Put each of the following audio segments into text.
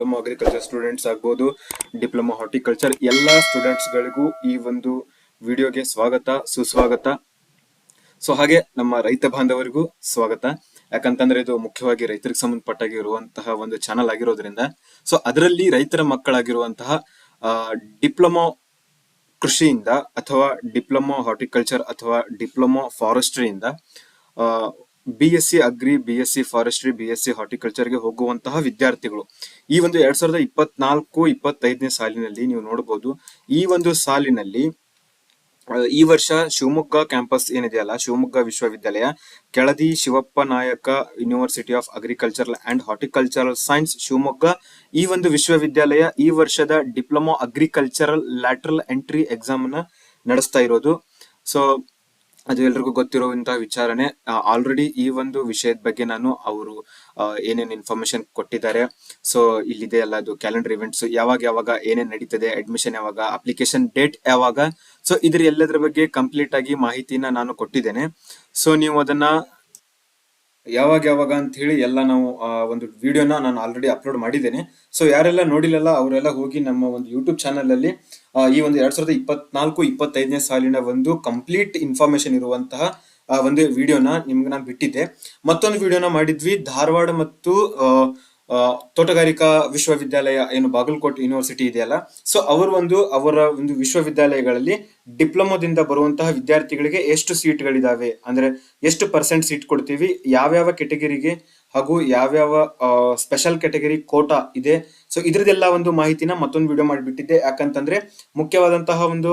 Diploma agriculture students ಆಗ್ಬೋದು diploma horticulture ಎಲ್ಲ students ಗಳಿಗೂ ಈ ಒಂದು ವಿಡಿಯೋಗೆ ಸ್ವಾಗತ, ಸುಸ್ವಾಗತ. ಸೊ ಹಾಗೆ ನಮ್ಮ ರೈತ ಬಾಂಧವರಿಗೂ ಸ್ವಾಗತ. ಯಾಕಂತಂದ್ರೆ ಇದು ಮುಖ್ಯವಾಗಿ ರೈತರಿಗೆ ಸಂಬಂಧಪಟ್ಟಾಗಿ ಇರುವಂತಹ ಒಂದು ಚಾನಲ್ ಆಗಿರೋದ್ರಿಂದ. ಸೊ ಅದರಲ್ಲಿ ರೈತರ ಮಕ್ಕಳಾಗಿರುವಂತಹ ಡಿಪ್ಲೊಮಾ ಕೃಷಿಯಿಂದ ಅಥವಾ ಡಿಪ್ಲೊಮಾ ಹಾರ್ಟಿಕಲ್ಚರ್ ಅಥವಾ diploma ಫಾರೆಸ್ಟ್ರಿಯಿಂದ B S C agri B S C forestry B S C ಹಾರ್ಟಿಕಲ್ಚರ್ಗೆ ಹೋಗುವಂತಹ ವಿದ್ಯಾರ್ಥಿಗಳು. ಈ ಒಂದು ಎರಡ್ ಸಾವಿರದ ಇಪ್ಪತ್ನಾಲ್ಕು, ಇಪ್ಪತ್ತೈದನೇ ಸಾಲಿನಲ್ಲಿ ನೀವು ನೋಡಬಹುದು ಈ ಒಂದು ಸಾಲಿನಲ್ಲಿ ಈ ವರ್ಷ ಶಿವಮೊಗ್ಗ ಕ್ಯಾಂಪಸ್ ಏನಿದೆಯಲ್ಲ ಶಿವಮೊಗ್ಗ ವಿಶ್ವವಿದ್ಯಾಲಯ, Keladi Shivappa Nayaka university of agricultural and horticultural science Shivamogga, ಈ ಒಂದು ವಿಶ್ವವಿದ್ಯಾಲಯ ಈ ವರ್ಷದ ಡಿಪ್ಲೊಮಾ ಅಗ್ರಿಕಲ್ಚರಲ್ ಲ್ಯಾಟ್ರಲ್ ಎಂಟ್ರಿ ಎಕ್ಸಾಮ್ನ ನಡೆಸ್ತಾ ಇರೋದು. ಸೊ ಅದು ಎಲ್ರಿಗೂ ಗೊತ್ತಿರುವಂತಹ ವಿಚಾರನೆ ಆಲ್ರೆಡಿ ಈ ಒಂದು ವಿಷಯದ ಬಗ್ಗೆ ನಾನು ಅವರು ಏನೇನು ಇನ್ಫಾರ್ಮೇಶನ್ ಕೊಟ್ಟಿದ್ದಾರೆ. ಸೊ ಇಲ್ಲಿದೆ ಅಲ್ಲ ಅದು ಕ್ಯಾಲೆಂಡರ್ ಇವೆಂಟ್ಸ್ ಯಾವಾಗ ಯಾವಾಗ ಏನೇನು ನಡೀತದೆ ಅಡ್ಮಿಷನ್ ಯಾವಾಗ ಅಪ್ಲಿಕೇಶನ್ ಡೇಟ್ ಯಾವಾಗ. ಸೊ ಇದ್ರ ಎಲ್ಲದರ ಬಗ್ಗೆ ಕಂಪ್ಲೀಟ್ ಆಗಿ ಮಾಹಿತಿನ ನಾನು ಕೊಟ್ಟಿದ್ದೇನೆ. ಸೊ ನೀವು ಅದನ್ನ ಯಾವಾಗ ಯಾವಾಗ ಅಂತ ಹೇಳಿ ಎಲ್ಲ ನಾವು ಒಂದು ವಿಡಿಯೋನ ನಾನು ಆಲ್ರೆಡಿ ಅಪ್ಲೋಡ್ ಮಾಡಿದ್ದೇನೆ. ಸೊ ಯಾರೆಲ್ಲ ನೋಡಿಲ್ಲಲ್ಲ, ಅವರೆಲ್ಲ ಹೋಗಿ ನಮ್ಮ ಒಂದು ಯೂಟ್ಯೂಬ್ ಚಾನಲ್ ಅಲ್ಲಿ ಈ ಒಂದು ಎರಡ್ ಸಾವಿರದ ಇಪ್ಪತ್ನಾಲ್ಕು, ಇಪ್ಪತ್ತೈದನೇ ಸಾಲಿನ ಒಂದು ಕಂಪ್ಲೀಟ್ ಇನ್ಫಾರ್ಮೇಶನ್ ಇರುವಂತಹ ಒಂದು ವಿಡಿಯೋನ ನಿಮ್ಗೆ ನಾನು ಬಿಟ್ಟಿದ್ದೆ. ಮತ್ತೊಂದು ವಿಡಿಯೋನ ಮಾಡಿದ್ವಿ, ಧಾರವಾಡ ಮತ್ತು ತೋಟಗಾರಿಕಾ ವಿಶ್ವವಿದ್ಯಾಲಯ, ಏನು ಬಾಗಲಕೋಟೆ ಯೂನಿವರ್ಸಿಟಿ ಇದೆಯಲ್ಲ? ಸೊ ಅವರು ಒಂದು, ಅವರ ಒಂದು ವಿಶ್ವವಿದ್ಯಾಲಯಗಳಲ್ಲಿ ಡಿಪ್ಲೊಮೋದಿಂದ ಬರುವಂತಹ ವಿದ್ಯಾರ್ಥಿಗಳಿಗೆ ಎಷ್ಟು ಸೀಟ್ಗಳಿದಾವೆ ಅಂದ್ರೆ ಎಷ್ಟು ಪರ್ಸೆಂಟ್ ಸೀಟ್ ಕೊಡ್ತೀವಿ? ಯಾವ್ಯಾವ ಕೆಟಗರಿಗೆ ಹಾಗೂ ಯಾವ್ಯಾವ ಸ್ಪೆಷಲ್ ಕ್ಯಾಟಗರಿ ಕೋಟಾ ಇದೆ. ಸೊ ಇದ್ರದ್ದೆಲ್ಲ ಒಂದು ಮಾಹಿತಿನ ಮತ್ತೊಂದು ವಿಡಿಯೋ ಮಾಡಿಬಿಟ್ಟಿದ್ದೆ. ಯಾಕಂತಂದ್ರೆ, ಮುಖ್ಯವಾದಂತಹ ಒಂದು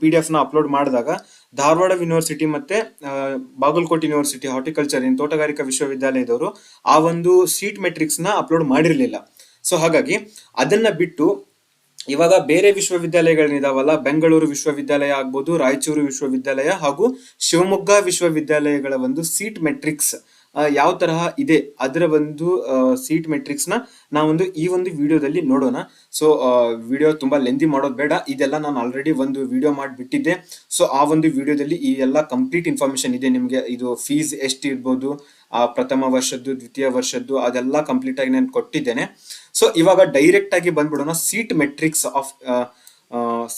ಪಿ ಡಿ ಎಫ್ನ ಅಪ್ಲೋಡ್ ಮಾಡಿದಾಗ ಧಾರವಾಡ ಯೂನಿವರ್ಸಿಟಿ ಮತ್ತೆ ಬಾಗಲಕೋಟೆ ಯೂನಿವರ್ಸಿಟಿ ಹಾರ್ಟಿಕಲ್ಚರ್ ಇನ್ ತೋಟಗಾರಿಕಾ ವಿಶ್ವವಿದ್ಯಾಲಯದವರು ಆ ಒಂದು ಸೀಟ್ ಮೆಟ್ರಿಕ್ಸ್ನ ಅಪ್ಲೋಡ್ ಮಾಡಿರಲಿಲ್ಲ. ಸೊ ಹಾಗಾಗಿ ಅದನ್ನ ಬಿಟ್ಟು ಇವಾಗ ಬೇರೆ ವಿಶ್ವವಿದ್ಯಾಲಯಗಳೇನಿದಾವಲ್ಲ ಬೆಂಗಳೂರು ವಿಶ್ವವಿದ್ಯಾಲಯ ಆಗ್ಬೋದು, ರಾಯಚೂರು ವಿಶ್ವವಿದ್ಯಾಲಯ ಹಾಗೂ ಶಿವಮೊಗ್ಗ ವಿಶ್ವವಿದ್ಯಾಲಯಗಳ ಒಂದು ಸೀಟ್ ಮೆಟ್ರಿಕ್ಸ್ ಯಾವ ತರಹ ಇದೆ ಅದರ ಒಂದು ಸೀಟ್ ಮೆಟ್ರಿಕ್ಸ್ನ ನಾವೊಂದು ಈ ಒಂದು ವಿಡಿಯೋದಲ್ಲಿ ನೋಡೋಣ. ಸೊ ವಿಡಿಯೋ ತುಂಬಾ ಲೆಂದಿ ಮಾಡೋದು ಬೇಡ. ಇದೆಲ್ಲ ನಾನು ಆಲ್ರೆಡಿ ಒಂದು ವಿಡಿಯೋ ಮಾಡಿಬಿಟ್ಟಿದ್ದೆ. ಸೊ ಆ ಒಂದು ವಿಡಿಯೋದಲ್ಲಿ ಈ ಎಲ್ಲ ಕಂಪ್ಲೀಟ್ ಇನ್ಫಾರ್ಮೇಶನ್ ಇದೆ. ನಿಮಗೆ ಇದು ಫೀಸ್ ಎಷ್ಟು ಇರ್ಬೋದು, ಆ, ಪ್ರಥಮ ವರ್ಷದ್ದು, ದ್ವಿತೀಯ ವರ್ಷದ್ದು, ಅದೆಲ್ಲ ಕಂಪ್ಲೀಟ್ ಆಗಿ ನಾನು ಕೊಟ್ಟಿದ್ದೇನೆ. ಸೊ ಇವಾಗ ಡೈರೆಕ್ಟ್ ಆಗಿ ಬಂದ್ಬಿಡೋಣ. Seat matrix of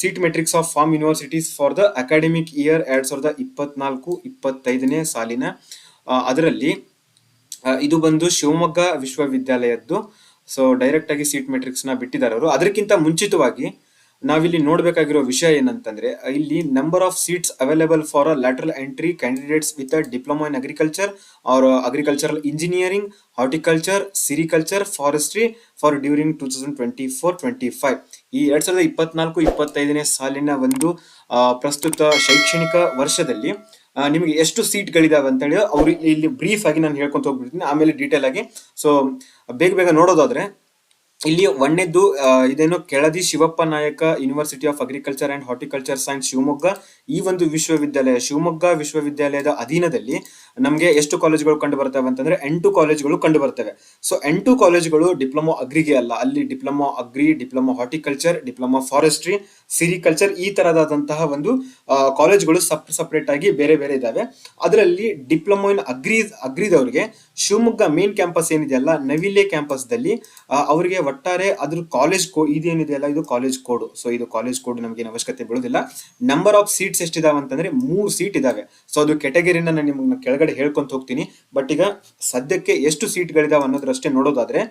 seat matrix of farm universities for the academic year ಎರಡ್ ಸಾವಿರದ ಇಪ್ಪತ್ನಾಲ್ಕು, ಇಪ್ಪತ್ತೈದನೇ ಸಾಲಿನ ಅದರಲ್ಲಿ ಇದು ಬಂದು ಶಿವಮೊಗ್ಗ ವಿಶ್ವವಿದ್ಯಾಲಯದ್ದು. ಸೊ ಡೈರೆಕ್ಟ್ ಆಗಿ ಸೀಟ್ ಮೆಟ್ರಿಕ್ಸ್ನ ಬಿಟ್ಟಿದ್ದಾರೆ ಅವರು. ಅದಕ್ಕಿಂತ ಮುಂಚಿತವಾಗಿ ನಾವಿಲ್ಲಿ ನೋಡಬೇಕಾಗಿರೋ ವಿಷಯ ಏನಂತಂದ್ರೆ, ಇಲ್ಲಿ number of seats available for a lateral entry candidates with diploma in agriculture or agricultural engineering horticulture sericulture forestry for during two thousand twenty four twenty five ಈ ಎರಡ್ ಸಾವಿರದ ಇಪ್ಪತ್ನಾಲ್ಕು, ಇಪ್ಪತ್ತೈದನೇ ಸಾಲಿನ ಒಂದು ಪ್ರಸ್ತುತ ಶೈಕ್ಷಣಿಕ ವರ್ಷದಲ್ಲಿ ನಿಮಗೆ ಎಷ್ಟು ಸೀಟ್ಗಳಿದಾವೆ ಅಂತ ಹೇಳಿ ಅವ್ರು ಇಲ್ಲಿ ಬ್ರೀಫ್ ಆಗಿ ನಾನು ಹೇಳ್ಕೊಂತ ಹೋಗ್ಬಿಡ್ತೀನಿ. ಆಮೇಲೆ ಡೀಟೇಲ್ ಆಗಿ. ಸೊ ಬೇಗ ಬೇಗ ನೋಡೋದಾದ್ರೆ ಇಲ್ಲಿ ಒಂದನೇದ್ದು ಆ, ಇದೇನು Keladi Shivappa Nayaka university of agriculture and horticulture science Shivamogga. ಈ ಒಂದು ವಿಶ್ವವಿದ್ಯಾಲಯ ಶಿವಮೊಗ್ಗ ವಿಶ್ವವಿದ್ಯಾಲಯದ ಅಧೀನದಲ್ಲಿ ನಮಗೆ ಎಷ್ಟು ಕಾಲೇಜುಗಳು ಕಂಡು ಬರ್ತವೆ ಅಂತಂದ್ರೆ ಎಂಟು ಕಾಲೇಜುಗಳು ಕಂಡು ಬರ್ತವೆ. ಸೊ ಎಂಟು ಕಾಲೇಜುಗಳು ಡಿಪ್ಲೊಮಾ ಅಗ್ರಿಗೆ ಅಲ್ಲ. ಅಲ್ಲಿ diploma agri diploma horticulture diploma forestry sericulture ಈ ತರದಾದಂತಹ ಒಂದು ಕಾಲೇಜುಗಳು ಸಪ್ ಸಪ್ರೇಟ್ ಆಗಿ ಬೇರೆ ಬೇರೆ ಇದ್ದಾವೆ ಅದರಲ್ಲಿ ಡಿಪ್ಲೊಮಾ ಇನ್ ಅಗ್ರಿ ಅಗ್ರಿದವರಿಗೆ ಶಿವಮೊಗ್ಗ ಮೇನ್ ಕ್ಯಾಂಪಸ್ ಏನಿದೆಯಲ್ಲ ನವಿಲೆ ಕ್ಯಾಂಪಸ್ ದಲ್ಲಿ ಅವರಿಗೆ ಒಟ್ಟಾರೆ ಅದ್ರ ಕಾಲೇಜ್ ಕೋ ಇದೇನಿದೆಯಲ್ಲ ಇದು ಕಾಲೇಜ್ ಕೋಡ್ ಸೊ ಇದು ಕಾಲೇಜ್ ಕೋಡ್ ನಮಗೆ ಅವಶ್ಯಕತೆ ಬೀಳೋದಿಲ್ಲ. ನಂಬರ್ ಆಫ್ ಸೀಟ್ಸ್ ಎಷ್ಟಿದಾವೆ ಅಂತಂದ್ರೆ ಮೂರು ಸೀಟ್ ಇದಾವೆ. ಸೊ ಅದು ಕೆಟಗರಿನ ನಾನು ನಿಮ್ಗೆ ಕೆಳಗಡೆ ಹೇಳ್ಕೊಂತ ಹೋಗ್ತೀನಿ. ಬಟ್ ಈಗ ಸದ್ಯಕ್ಕೆ ಎಷ್ಟು ಸೀಟ್ಗಳಿದಾವೆ ಅನ್ನೋದ್ರಷ್ಟೇ ನೋಡೋದಾದ್ರೆ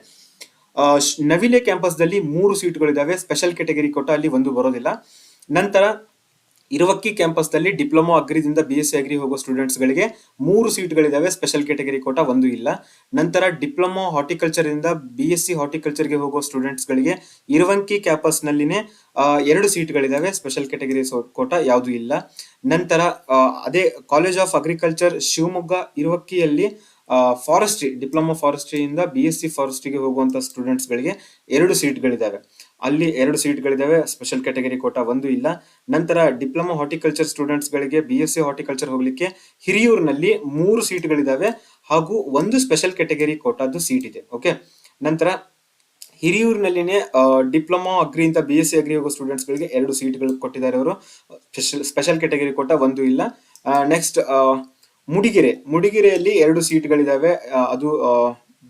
ನವಿಲೆ ಕ್ಯಾಂಪಸ್ ದಲ್ಲಿ ಮೂರು ಸೀಟ್ಗಳಿದಾವೆ ಸ್ಪೆಷಲ್ ಕೆಟಗರಿ ಕೊಟ್ಟ ಅಲ್ಲಿ ಒಂದು ಬರೋದಿಲ್ಲ. ನಂತರ ಇರುವಕ್ಕಿ ಕ್ಯಾಂಪಸ್ನಲ್ಲಿ ಡಿಪ್ಲೊಮಾ ಅಗ್ರಿದಿಂದ ಬಿ ಎಸ್ ಸಿ ಅಗ್ರಿ ಹೋಗೋ ಸ್ಟೂಡೆಂಟ್ಸ್ ಗಳಿಗೆ ಮೂರು ಸೀಟ್ಗಳಿದ್ದಾವೆ ಸ್ಪೆಷಲ್ ಕೆಟಗರಿ ಕೋಟ ಒಂದು ಇಲ್ಲ. ನಂತರ ಡಿಪ್ಲೊಮಾ ಹಾರ್ಟಿಕಲ್ಚರ್ ಇಂದ ಬಿ ಎಸ್ ಸಿ ಹಾರ್ಟಿಕಲ್ಚರ್ಗೆ ಹೋಗೋ ಸ್ಟೂಡೆಂಟ್ಸ್ ಗಳಿಗೆ ಇರುವಂಕಿ ಕ್ಯಾಂಪಸ್ ನಲ್ಲಿನೇ ಆ, ಎರಡು ಸೀಟ್ಗಳಿದ್ದಾವೆ ಸ್ಪೆಷಲ್ ಕೆಟಗರಿ ಕೋಟ ಯಾವುದು ಇಲ್ಲ. ನಂತರ ಅದೇ ಕಾಲೇಜ್ ಆಫ್ ಅಗ್ರಿಕಲ್ಚರ್ ಶಿವಮೊಗ್ಗ ಇರುವಕ್ಕಿಯಲ್ಲಿ ಫಾರೆಸ್ಟ್ರಿ ಡಿಪ್ಲೊಮಾ ಫಾರೆಸ್ಟ್ರಿಯಿಂದ ಬಿ ಎಸ್ ಸಿ ಫಾರೆಸ್ಟ್ರಿಗೆ ಹೋಗುವಂತ ಸ್ಟೂಡೆಂಟ್ಸ್ ಗಳಿಗೆ ಎರಡು ಸೀಟ್ಗಳಿದಾವೆ. ಅಲ್ಲಿ ಎರಡು ಸೀಟ್ಗಳಿದ್ದಾವೆ. ಸ್ಪೆಷಲ್ ಕ್ಯಾಟಗರಿ ಕೋಟಾ ಒಂದು ಇಲ್ಲ. ನಂತರ ಡಿಪ್ಲೊಮಾ ಹಾರ್ಟಿಕಲ್ಚರ್ ಸ್ಟೂಡೆಂಟ್ಸ್ ಗಳಿಗೆ ಬಿ ಎಸ್ ಸಿ ಹಾರ್ಟಿಕಲ್ಚರ್ ಹೋಗ್ಲಿಕ್ಕೆ ಹಿರಿಯೂರಿನಲ್ಲಿ ಮೂರು ಸೀಟ್ಗಳಿದ್ದಾವೆ. ಹಾಗೂ ಒಂದು ಸ್ಪೆಷಲ್ ಕ್ಯಾಟಗರಿ ಕೋಟಾದ್ದು ಸೀಟ್ ಇದೆ. ಓಕೆ ನಂತರ ಹಿರಿಯೂರಿನಲ್ಲಿನೇ ಡಿಪ್ಲೊಮಾ ಅಗ್ರಿ ಅಂತ ಬಿ ಎಸ್ ಸಿ ಅಗ್ರಿ ಹೋಗೋ ಸ್ಟೂಡೆಂಟ್ಸ್ ಗಳಿಗೆ ಎರಡು ಸೀಟ್ಗಳು ಕೊಟ್ಟಿದ್ದಾರೆ ಅವರು. ಸ್ಪೆಷಲ್ ಸ್ಪೆಷಲ್ ಕ್ಯಾಟಗರಿ ಕೋಟ ಒಂದು ಇಲ್ಲ. ನೆಕ್ಸ್ಟ್ ಮುಡಿಗೆರೆ ಮುಡಿಗೆರೆಯಲ್ಲಿ ಎರಡು ಸೀಟ್ಗಳಿದ್ದಾವೆ. ಅದು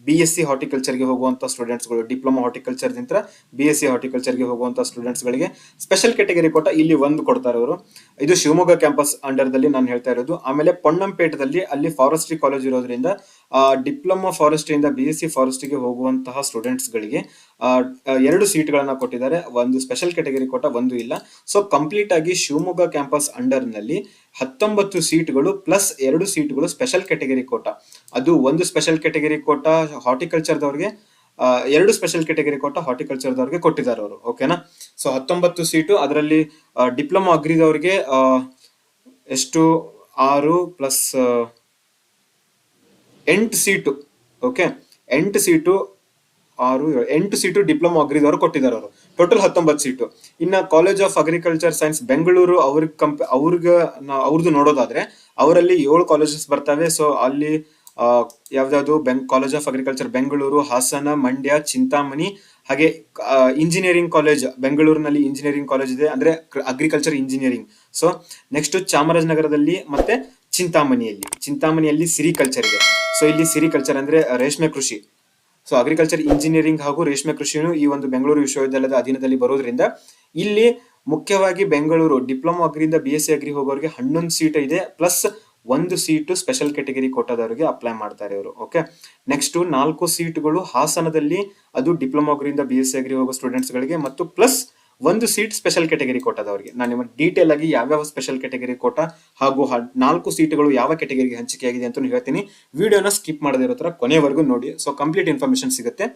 ಬಿ ಎಸ್ ಸಿ ಹಾರ್ಟಿಕಲ್ಚರ್ಗೆ ಹೋಗುವಂಥ ಸ್ಟೂಡೆಂಟ್ಸ್ಗಳು ಡಿಪ್ಲೊಮಾ ಹಾರ್ಟಿಕಲ್ಚರ್ ನಂತರ ಬಿ ಎಸ್ ಸಿ ಹಾರ್ಟಿಕಲ್ಚರ್ಗೆ ಹೋಗುವಂಥ ಸ್ಟೂಡೆಂಟ್ಸ್ಗಳಿಗೆ ಸ್ಪೆಷಲ್ ಕೆಟಗರಿ ಕೋಟ ಇಲ್ಲಿ ಒಂದು ಕೊಡ್ತಾರೆ ಅವರು. ಇದು ಶಿವಮೊಗ್ಗ ಕ್ಯಾಂಪಸ್ ಅಂಡರ್ದಲ್ಲಿ ನಾನು ಹೇಳ್ತಾ ಇರೋದು. ಆಮೇಲೆ ಪೊಣ್ಣಂಪೇಟದಲ್ಲಿ ಅಲ್ಲಿ ಫಾರೆಸ್ಟ್ರಿ ಕಾಲೇಜ್ ಇರೋದ್ರಿಂದ ಡಿಪ್ಲೊಮಾ ಫಾರೆಸ್ಟ್ರಿಯಿಂದ ಬಿ ಎಸ್ ಸಿ ಫಾರೆಸ್ಟ್ರಿಗೆ ಹೋಗುವಂತಹ ಸ್ಟೂಡೆಂಟ್ಸ್ಗಳಿಗೆ ಎರಡು ಸೀಟ್ಗಳನ್ನ ಕೊಟ್ಟಿದ್ದಾರೆ. ಒಂದು ಸ್ಪೆಷಲ್ ಕೆಟಗರಿ ಕೊಟ್ಟ, ಒಂದು ಇಲ್ಲ. ಸೊ ಕಂಪ್ಲೀಟ್ ಆಗಿ ಶಿವಮೊಗ್ಗ ಕ್ಯಾಂಪಸ್ ಅಂಡರ್ನಲ್ಲಿ ಹತ್ತೊಂಬತ್ತು ಸೀಟ್ಗಳು ಪ್ಲಸ್ ಎರಡು ಸೀಟ್ಗಳು ಸ್ಪೆಷಲ್ ಕೆಟಗರಿ ಕೋಟ ಅದು ಒಂದು ಸ್ಪೆಷಲ್ ಕೆಟಗರಿ ಕೋಟ ಹಾರ್ಟಿಕಲ್ಚರ್ದವ್ರಿಗೆ ಎರಡು ಸ್ಪೆಷಲ್ ಕೆಟಗರಿ ಹಾರ್ಟಿಕಲ್ಚರ್ ಹಾರ್ಟಿಕಲ್ಚರ್ದವ್ರಿಗೆ ಕೊಟ್ಟಿದ್ದಾರೆ ಅವರು ಓಕೆನಾ ಸೊ ಹತ್ತೊಂಬತ್ತು ಸೀಟು ಅದರಲ್ಲಿ ಡಿಪ್ಲೊಮಾ ಅಗ್ರಿದವ್ರಿಗೆ ಎಷ್ಟು? ಆರು ಪ್ಲಸ್ ಎಂಟು ಸೀಟು ಓಕೆ ಎಂಟು ಸೀಟು ಆರು ಎಂಟು ಸೀಟು ಡಿಪ್ಲೊಮಾ ಅಗ್ರಿದವರು ಕೊಟ್ಟಿದ್ದಾರೆ ಅವರು. ಟೋಟಲ್ ಹತ್ತೊಂಬತ್ತು ಸೀಟು ಇನ್ನ college of agriculture science Bengaluru ಅವ್ರಿಗೆ ಕಂಪ್ ಅವ್ರಿಗೆ ಅವ್ರದ್ದು ನೋಡೋದಾದ್ರೆ, ಅವರಲ್ಲಿ ಏಳು ಕಾಲೇಜಸ್ ಬರ್ತವೆ. ಸೊ ಅಲ್ಲಿ ಆ, ಯಾವ್ದಾವ್ದು ಬೆಂಗ್ college of agriculture Bengaluru Hassan Mandya Chintamani ಹಾಗೆ ಇಂಜಿನಿಯರಿಂಗ್ ಕಾಲೇಜ್ ಬೆಂಗಳೂರಿನಲ್ಲಿ ಇಂಜಿನಿಯರಿಂಗ್ ಕಾಲೇಜ್ ಇದೆ ಅಂದ್ರೆ ಅಗ್ರಿಕಲ್ಚರ್ ಇಂಜಿನಿಯರಿಂಗ್ ಸೊ ನೆಕ್ಸ್ಟ್ ಚಾಮರಾಜನಗರದಲ್ಲಿ ಮತ್ತೆ ಚಿಂತಾಮಣಿಯಲ್ಲಿ. ಚಿಂತಾಮಣಿಯಲ್ಲಿ ಸಿರಿಕಲ್ಚರ್ ಇದೆ. ಸೊ ಇಲ್ಲಿ ಸಿರಿಕಲ್ಚರ್ ಅಂದ್ರೆ ರೇಷ್ಮೆ ಕೃಷಿ. ಸೊ ಅಗ್ರಿಕಲ್ಚರ್ ಇಂಜಿನಿಯರಿಂಗ್ ಹಾಗೂ ರೇಷ್ಮೆ ಕೃಷಿಯನ್ನು ಈ ಒಂದು ಬೆಂಗಳೂರು ವಿಶ್ವವಿದ್ಯಾಲಯದ ಅಧೀನದಲ್ಲಿ ಬರೋದ್ರಿಂದ ಇಲ್ಲಿ ಮುಖ್ಯವಾಗಿ ಬೆಂಗಳೂರು ಡಿಪ್ಲೊಮಾ ಅಗ್ರಿಯಿಂದ ಬಿ ಎಸ್ ಸಿ ಅಗ್ರಿ ಹೋಗೋರಿಗೆ ಹನ್ನೊಂದು ಸೀಟ್ ಇದೆ ಪ್ಲಸ್ ಒಂದು ಸೀಟು ಸ್ಪೆಷಲ್ ಕೆಟಗರಿ ಕೋಟಾದವರಿಗೆ ಅಪ್ಲೈ ಮಾಡ್ತಾರೆ ಇವರು ಓಕೆ ನೆಕ್ಸ್ಟ್ ನಾಲ್ಕು ಸೀಟ್ಗಳು ಹಾಸನದಲ್ಲಿ, ಅದು ಡಿಪ್ಲೊಮಾ ಅಗ್ರಿಯಿಂದ ಬಿ ಎಸ್ ಸಿ ಅಗ್ರಿ ಹೋಗೋ ಸ್ಟೂಡೆಂಟ್ಸ್ ಗಳಿಗೆ ಮತ್ತು ಪ್ಲಸ್ ಒಂದು ಸೀಟ್ ಸ್ಪೆಷಲ್ ಕೆಟಗರಿ ಕೋಟಾದವರಿಗೆ ನಾನು ನಿಮಗೆ ಡೀಟೇಲ್ ಆಗಿ ಯಾವ್ಯಾವ ಸ್ಪೆಷಲ್ ಕೆಟಗರಿ ಕೋಟಾ ಹಾಗೂ ನಾಲ್ಕು ಸೀಟುಗಳು ಯಾವ ಕೆಟಗರಿಗೆ ಹಂಚಿಕೆ ಆಗಿದೆ ಅಂತ ಹೇಳ್ತೀನಿ. ವಿಡಿಯೋನ ಸ್ಕಿಪ್ ಮಾಡದೇ ಇರೋ ತರ ಕೊನೆವರೆಗೂ ನೋಡಿ. ಸೊ ಕಂಪ್ಲೀಟ್ ಇನ್ಫಾರ್ಮೇಶನ್ ಸಿಗುತ್ತೆ.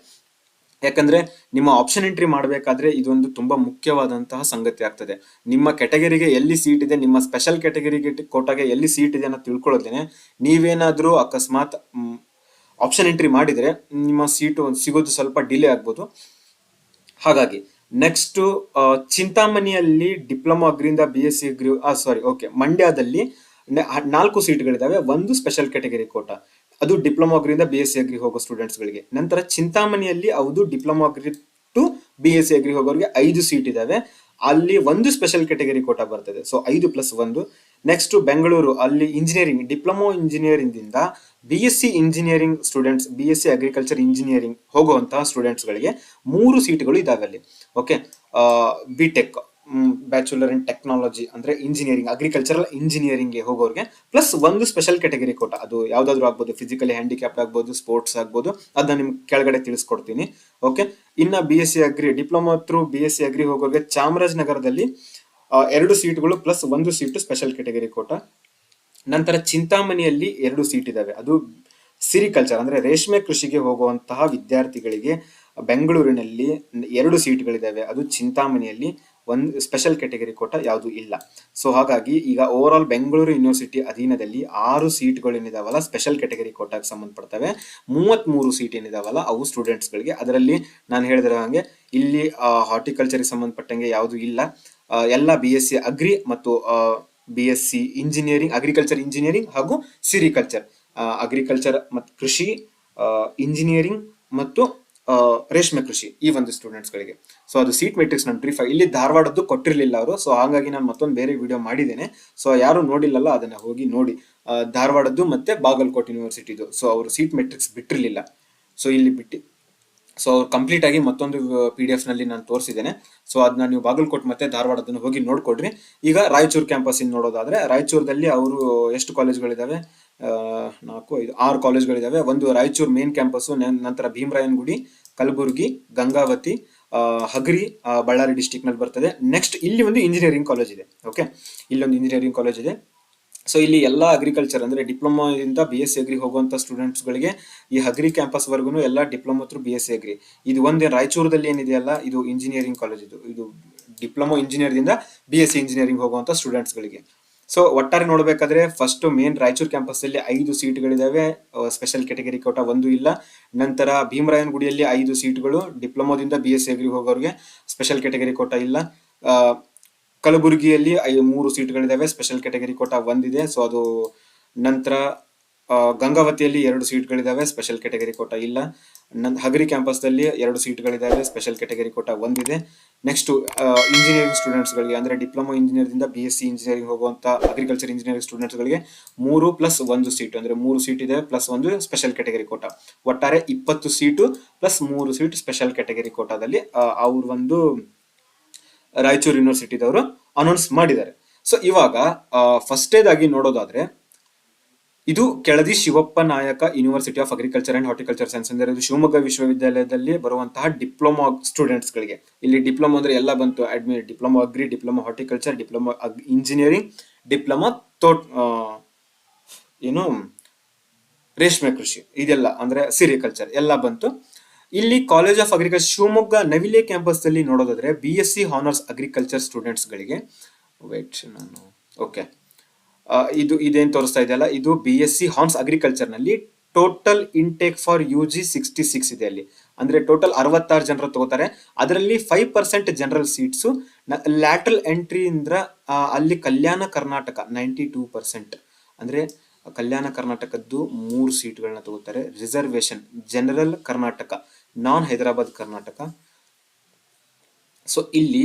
ಯಾಕಂದ್ರೆ ನಿಮ್ಮ ಆಪ್ಷನ್ ಎಂಟ್ರಿ ಮಾಡಬೇಕಾದ್ರೆ ಇದೊಂದು ತುಂಬಾ ಮುಖ್ಯವಾದಂತಹ ಸಂಗತಿ ಆಗ್ತದೆ. ನಿಮ್ಮ ಕೆಟಗರಿಗೆ ಎಲ್ಲಿ ಸೀಟ್ ಇದೆ, ನಿಮ್ಮ ಸ್ಪೆಷಲ್ ಕೆಟಗರಿಗೆ ಕೋಟಾಗೆ ಎಲ್ಲಿ ಸೀಟ್ ಇದೆ ಅಂತ ತಿಳ್ಕೊಳ್ಳೋದೇನೆ ನೀವೇನಾದ್ರೂ ಅಕಸ್ಮಾತ್ ಆಪ್ಷನ್ ಎಂಟ್ರಿ ಮಾಡಿದ್ರೆ ನಿಮ್ಮ ಸೀಟು ಸಿಗೋದು ಸ್ವಲ್ಪ ಡಿಲೇ ಆಗ್ಬೋದು. ಹಾಗಾಗಿ ನೆಕ್ಸ್ಟ್ ಚಿಂತಾಮಣಿಯಲ್ಲಿ diploma ಅಗ್ರಿಂದ B S C agri sorry okay ಮಂಡ್ಯದಲ್ಲಿ ನಾಲ್ಕು ಸೀಟ್ಗಳಿದ್ದಾವೆ ಒಂದು ಸ್ಪೆಷಲ್ ಕೆಟಗರಿ ಕೋಟ. ಅದು ಡಿಪ್ಲೊಮಾ ಅಗ್ರಿಯಿಂದ ಬಿ ಎಸ್ ಸಿ ಅಗ್ರಿ ಹೋಗೋ ಸ್ಟೂಡೆಂಟ್ಸ್ಗಳಿಗೆ ನಂತರ ಚಿಂತಾಮಣಿಯಲ್ಲಿ ಅದು diploma agri to B S C agri ಹೋಗೋರಿಗೆ ಐದು ಸೀಟ್ ಇದಾವೆ. ಅಲ್ಲಿ ಒಂದು ಸ್ಪೆಷಲ್ ಕೆಟಗರಿ ಕೋಟಾ ಬರ್ತದೆ. ಸೊ ಐದು ಪ್ಲಸ್ ಒಂದು. ನೆಕ್ಸ್ಟ್ ಬೆಂಗಳೂರು. ಅಲ್ಲಿ ಇಂಜಿನಿಯರಿಂಗ್ ಡಿಪ್ಲೊಮೊ ಇಂಜಿನಿಯರಿಂಗ್ ಇಂದ B S C engineering students B S C agriculture engineering ಹೋಗುವಂತಹ ಸ್ಟೂಡೆಂಟ್ಸ್ ಗಳಿಗೆ ಮೂರು ಸೀಟ್ಗಳು ಇದಾವೆ ಅಲ್ಲಿ. Okay B tech bachelor in technology ಅಂದ್ರೆ ಇಂಜಿನಿಯರಿಂಗ್ ಅಗ್ರಿಕಲ್ಚರಲ್ ಇಂಜಿನಿಯರಿಂಗ್ ಹೋಗೋರಿಗೆ. ಪ್ಲಸ್ ಒಂದು ಸ್ಪೆಷಲ್ ಕೆಟಗರಿ ಕೋಟ. ಅದು ಯಾವ್ದಾದ್ರು ಆಗ್ಬೋದು ಫಿಸಿಕಲಿ ಹ್ಯಾಂಡಿಕ್ಯಾಪ್ ಆಗ್ಬೋದು ಸ್ಪೋರ್ಟ್ಸ್ ಆಗ್ಬೋದು, ಅದನ್ನ ನಿಮ್ಗೆ ಕೆಳಗಡೆ ತಿಳಿಸ್ಕೊಡ್ತೀನಿ. ಓಕೆ ಇನ್ನ B S C agri diploma through B S C agri ಹೋಗೋರಿಗೆ ಚಾಮರಾಜನಗರದಲ್ಲಿ ಎರಡು ಸೀಟ್ಗಳು ಪ್ಲಸ್ ಒಂದು ಸೀಟು ಸ್ಪೆಷಲ್ ಕೆಟಗರಿ ಕೋಟ. ನಂತರ ಚಿಂತಾಮಣಿಯಲ್ಲಿ ಎರಡು ಸೀಟ್ ಇದಾವೆ. ಅದು ಸಿರಿಕಲ್ಚರ್ ಅಂದ್ರೆ ರೇಷ್ಮೆ ಕೃಷಿಗೆ ಹೋಗುವಂತಹ ವಿದ್ಯಾರ್ಥಿಗಳಿಗೆ, ಬೆಂಗಳೂರಿನಲ್ಲಿ ಎರಡು ಸೀಟ್ಗಳಿದ್ದಾವೆ ಅದು ಚಿಂತಾಮಣಿಯಲ್ಲಿ. ಒಂದು ಸ್ಪೆಷಲ್ ಕೆಟಗರಿ ಕೋಟ ಯಾವುದು ಇಲ್ಲ. ಸೊ ಹಾಗಾಗಿ ಈಗ ಓವರ್ ಆಲ್ ಬೆಂಗಳೂರು ಯೂನಿವರ್ಸಿಟಿ ಅಧೀನದಲ್ಲಿ ಆರು ಸೀಟ್ಗಳು ಏನಿದಾವಲ್ಲ ಸ್ಪೆಷಲ್ ಕೆಟಗರಿ ಕೋಟಾಗೆ ಸಂಬಂಧಪಡ್ತವೆ. ಮೂವತ್ತ್ ಮೂರು ಸೀಟ್ ಏನಿದಾವಲ್ಲ ಅವು ಸ್ಟೂಡೆಂಟ್ಸ್ಗಳಿಗೆ ಅದರಲ್ಲಿ ನಾನು ಹೇಳಿದ್ರೆ ಹಾಗೆ ಇಲ್ಲಿ ಹಾರ್ಟಿಕಲ್ಚರ್ಗೆ ಸಂಬಂಧಪಟ್ಟಂಗೆ ಯಾವುದು ಇಲ್ಲ. ಎಲ್ಲ ಬಿ ಎಸ್ ಸಿ ಅಗ್ರಿ ಮತ್ತು B S C engineering agriculture engineering ಹಾಗೂ ಸಿರಿಕಲ್ಚರ್ ಅಗ್ರಿಕಲ್ಚರ್ ಮತ್ತು ಕೃಷಿ ಇಂಜಿನಿಯರಿಂಗ್ ಮತ್ತು ರೇಷ್ಮೆ ಕೃಷಿ ಈ ಒಂದು ಸ್ಟೂಡೆಂಟ್ಸ್ಗಳಿಗೆ ಸೊ ಅದು ಸೀಟ್ ಮೆಟ್ರಿಕ್ಸ್ ನಾನು ಬ್ರೀಫ್ ಇಲ್ಲಿ ಧಾರವಾಡದ್ದು ಕೊಟ್ಟಿರಲಿಲ್ಲ ಅವರು. ಸೊ ಹಾಗಾಗಿ ನಾನು ಮತ್ತೊಂದು ಬೇರೆ ವಿಡಿಯೋ ಮಾಡಿದ್ದೇನೆ. ಸೊ ಯಾರು ನೋಡಿಲ್ಲಲ್ಲ ಅದನ್ನ ಹೋಗಿ ನೋಡಿ. ಧಾರವಾಡದ್ದು ಮತ್ತೆ ಬಾಗಲಕೋಟೆ ಯೂನಿವರ್ಸಿಟಿದು ಸೊ ಅವರು ಸೀಟ್ ಮೆಟ್ರಿಕ್ಸ್ ಬಿಟ್ಟಿರಲಿಲ್ಲ. ಸೊ ಇಲ್ಲಿ ಬಿಟ್ಟು ಸೊ ಅವ್ರು ಕಂಪ್ಲೀಟ್ ಆಗಿ ಮತ್ತೊಂದು ಪಿ ಡಿ ಎಫ್ನಲ್ಲಿ ನಾನು ತೋರಿಸಿದ್ದೇನೆ. ಸೊ ಅದನ್ನ ನೀವು ಬಾಗಲಕೋಟೆ ಮತ್ತೆ ಧಾರವಾಡದನ್ನು ಹೋಗಿ ನೋಡ್ಕೊಡ್ರಿ. ಈಗ ರಾಯಚೂರು ಕ್ಯಾಂಪಸ್ ನೋಡೋದಾದ್ರೆ ರಾಯಚೂರದಲ್ಲಿ ಅವರು ಎಷ್ಟು ಕಾಲೇಜ್ಗಳಿದಾವೆ ಆ, ನಾಲ್ಕು, ಐದು, ಆರು ಕಾಲೇಜ್ಗಳಿದ್ದಾವೆ ಒಂದು ರಾಯಚೂರು ಮೇನ್ ಕ್ಯಾಂಪಸ್ ನಂತರ ಭೀಮರಾಯನಗುಡಿ, ಕಲಬುರಗಿ, ಗಂಗಾವತಿ ಹಗರಿ ಬಳ್ಳಾರಿ ಡಿಸ್ಟಿಕ್ನಲ್ಲಿ ಬರ್ತದೆ. ನೆಕ್ಸ್ಟ್ ಇಲ್ಲಿ ಒಂದು ಇಂಜಿನಿಯರಿಂಗ್ ಕಾಲೇಜ್ ಇದೆ ಓಕೆ ಇಲ್ಲೊಂದು ಇಂಜಿನಿಯರಿಂಗ್ ಕಾಲೇಜ್ ಇದೆ. ಸೊ ಇಲ್ಲಿ ಎಲ್ಲ ಅಗ್ರಿಕಲ್ಚರ್ ಅಂದ್ರೆ ಡಿಪ್ಲೊಮಾ ಇಂದ ಬಿ ಎಸ್ ಸಿ ಅಗ್ರಿ ಹೋಗುವಂಥ ಸ್ಟೂಡೆಂಟ್ಸ್ ಗಳಿಗೆ ಈ ಅಗ್ರಿ ಕ್ಯಾಂಪಸ್ ವರ್ಗುನು ಎಲ್ಲ diploma through B S C agri ಇದು ಒಂದೇ ರಾಯಚೂರದಲ್ಲಿ ಏನಿದೆಯಲ್ಲ ಇದು ಇಂಜಿನಿಯರಿಂಗ್ ಕಾಲೇಜ್ ಇದು. ಇದು ಡಿಪ್ಲೊಮಾ ಇಂಜಿನಿಯರ್ ದಿಂದ ಬಿ ಎಸ್ ಸಿ ಇಂಜಿನಿಯರಿಂಗ್ ಹೋಗುವಂಥ ಸ್ಟೂಡೆಂಟ್ಸ್ ಗಳಿಗೆ. ಸೊ ಒಟ್ಟಾರೆ ನೋಡಬೇಕಾದ್ರೆ ಫಸ್ಟ್ ಮೇನ್ ರಾಯಚೂರು ಕ್ಯಾಂಪಸ್ ಅಲ್ಲಿ ಐದು ಸೀಟ್ಗಳಿದಾವೆ. ಸ್ಪೆಷಲ್ ಕೆಟಗರಿ ಕೋಟ ಒಂದು ಇಲ್ಲ. ನಂತರ ಭೀಮರಾಯನಗುಡಿಯಲ್ಲಿ ಐದು ಸೀಟ್ಗಳು, ಡಿಪ್ಲೊಮಾದಿಂದ ಬಿ ಎಸ್ ಸಿ ಅಗ್ರಿ ಹೋಗೋರಿಗೆ ಸ್ಪೆಷಲ್ ಕೆಟಗರಿ ಕೋಟ ಇಲ್ಲ. ಕಲಬುರಗಿಯಲ್ಲಿ ಐ, ಮೂರು ಸೀಟ್ಗಳಿದಾವೆ ಸ್ಪೆಷಲ್ ಕೆಟಗರಿ ಕೋಟ ಒಂದಿದೆ. ಸೊ ಅದು ನಂತರ ಗಂಗಾವತಿಯಲ್ಲಿ ಎರಡು ಸೀಟ್ಗಳಿದ್ದಾವೆ ಸ್ಪೆಷಲ್ ಕೆಟಗರಿ ಕೋಟ ಇಲ್ಲ. ನನ್ನ ಹಗರಿ ಕ್ಯಾಂಪಸ್ದಲ್ಲಿ ಎರಡು ಸೀಟ್ಗಳಿದಾವೆ ಸ್ಪೆಷಲ್ ಕೆಟಗರಿ ಕೋಟ ಒಂದಿದೆ. ನೆಕ್ಸ್ಟ್ ಇಂಜಿನಿಯರಿಂಗ್ ಸ್ಟೂಡೆಂಟ್ಸ್ಗಳಿಗೆ ಅಂದ್ರೆ ಡಿಪ್ಲೊಮಾ ಇಂಜಿನಿಯರ್ದಿಂದ ಬಿ ಎಸ್ ಸಿ ಇಂಜಿನಿಯರಿಂಗ್ ಹೋಗುವಂಥ ಅಗ್ರಿಕಲ್ಚರ್ ಇಂಜಿನಿಯರಿಂಗ್ ಸ್ಟೂಡೆಂಟ್ಸ್ಗಳಿಗೆ ಮೂರು ಪ್ಲಸ್ ಒಂದು ಸೀಟ್ ಅಂದ್ರೆ ಮೂರು ಸೀಟ್ ಇದೆ ಪ್ಲಸ್ ಒಂದು ಸ್ಪೆಷಲ್ ಕೆಟಗರಿ ಕೋಟ. ಒಟ್ಟಾರೆ ಇಪ್ಪತ್ತು ಸೀಟು ಪ್ಲಸ್ ಮೂರು ಸೀಟ್ ಸ್ಪೆಷಲ್ ಕೆಟಗರಿ ಕೋಟಾದಲ್ಲಿ ಅವ್ರ ಒಂದು ರಾಯಚೂರು ಯೂನಿವರ್ಸಿಟಿದವರು ಅನೌನ್ಸ್ ಮಾಡಿದ್ದಾರೆ. ಸೊ ಇವಾಗ ಫಸ್ಟೇದಾಗಿ ನೋಡೋದಾದ್ರೆ ಇದು Keladi Shivappa Nayaka university of agriculture and horticulture science ಅಂದ್ರೆ ಶಿವಮೊಗ್ಗ ವಿಶ್ವವಿದ್ಯಾಲಯದಲ್ಲಿ ಬರುವಂತಹ ಡಿಪ್ಲೊಮಾ ಸ್ಟೂಡೆಂಟ್ಸ್ ಗಳಿಗೆ ಇಲ್ಲಿ ಡಿಪ್ಲೊಮಾ ಅಂದ್ರೆ ಎಲ್ಲ ಬಂತು ಅಡ್ಮಿ diploma agri diploma horticulture diploma engineering diploma ತೋಟ್ ಏನು, ರೇಷ್ಮೆ ಕೃಷಿ, ಇದೆಲ್ಲ ಅಂದ್ರೆ ಸಿರಿಕಲ್ಚರ್ ಎಲ್ಲ ಬಂತು. ಇಲ್ಲಿ college of agriculture Shivamogga Navile campus ಅಲ್ಲಿ ನೋಡೋದಾದ್ರೆ B S C honours agriculture students ಗಳಿಗೆ ವೇಟ್ ನಾನು ಓಕೆ ಇದು ಇದೇನು ತೋರಿಸ್ತಾ ಇದೆಯಲ್ಲ ಇದು B S C honours ಅಗ್ರಿಕಲ್ಚರ್ನಲ್ಲಿ total intake for U G sixty six ಇದೆ ಅಲ್ಲಿ. ಅಂದ್ರೆ ಟೋಟಲ್ ಅರವತ್ತಾರು ಜನರು ತಗೋತಾರೆ. ಅದರಲ್ಲಿ five percent general seats lateral entry Indra ಅಲ್ಲಿ Kalyana Karnataka ninety two percent ಅಂದ್ರೆ ಕಲ್ಯಾಣ ಕರ್ನಾಟಕದ್ದು ಮೂರು ಸೀಟ್ಗಳನ್ನ ತಗೋತಾರೆ. Reservation general Karnataka non Hyderabad Karnataka. So ಇಲ್ಲಿ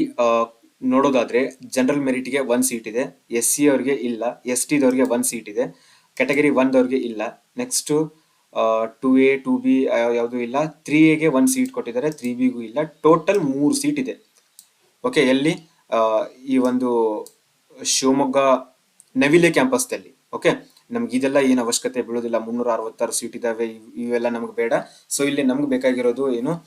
ನೋಡೋದಾದ್ರೆ ಜನರಲ್ ಮೆರಿಟ್ಗೆ ಒಂದ್ ಸೀಟ್ ಇದೆ ಎಸ್ ಸಿ ಅವ್ರಿಗೆ ಇಲ್ಲ ಎಸ್ ಟಿ ದವ್ರಿಗೆ ಒಂದ್ ಸೀಟ್ ಇದೆ ಕ್ಯಾಟಗರಿ ಒನ್ ದವ್ರಿಗೆ ಇಲ್ಲ. Next two A two B ಯಾವುದು ಇಲ್ಲ. ತ್ರೀ ಎಗೆ ಒನ್ ಸೀಟ್ ಕೊಟ್ಟಿದ್ದಾರೆ ತ್ರೀ ಬಿಗೂ ಇಲ್ಲ. ಟೋಟಲ್ ಮೂರು ಸೀಟ್ ಇದೆ. ಓಕೆ ಎಲ್ಲಿ? ಈ ಒಂದು ಶಿವಮೊಗ್ಗ ನವಿಲೆ ಕ್ಯಾಂಪಸ್ದಲ್ಲಿ ಓಕೆ ನಮ್ಗೆ ಇದೆಲ್ಲ ಏನು ಅವಶ್ಯಕತೆ ಬೀಳೋದಿಲ್ಲ. ಮುನ್ನೂರ ಅರವತ್ತಾರು ಸೀಟ್ ಇದಾವೆ. ಇವ್- ಇವೆಲ್ಲ ನಮ್ಗೆ ಬೇಡ. ಸೊ ಇಲ್ಲಿ ನಮ್ಗೆ ಬೇಕಾಗಿರೋದು ಏನು?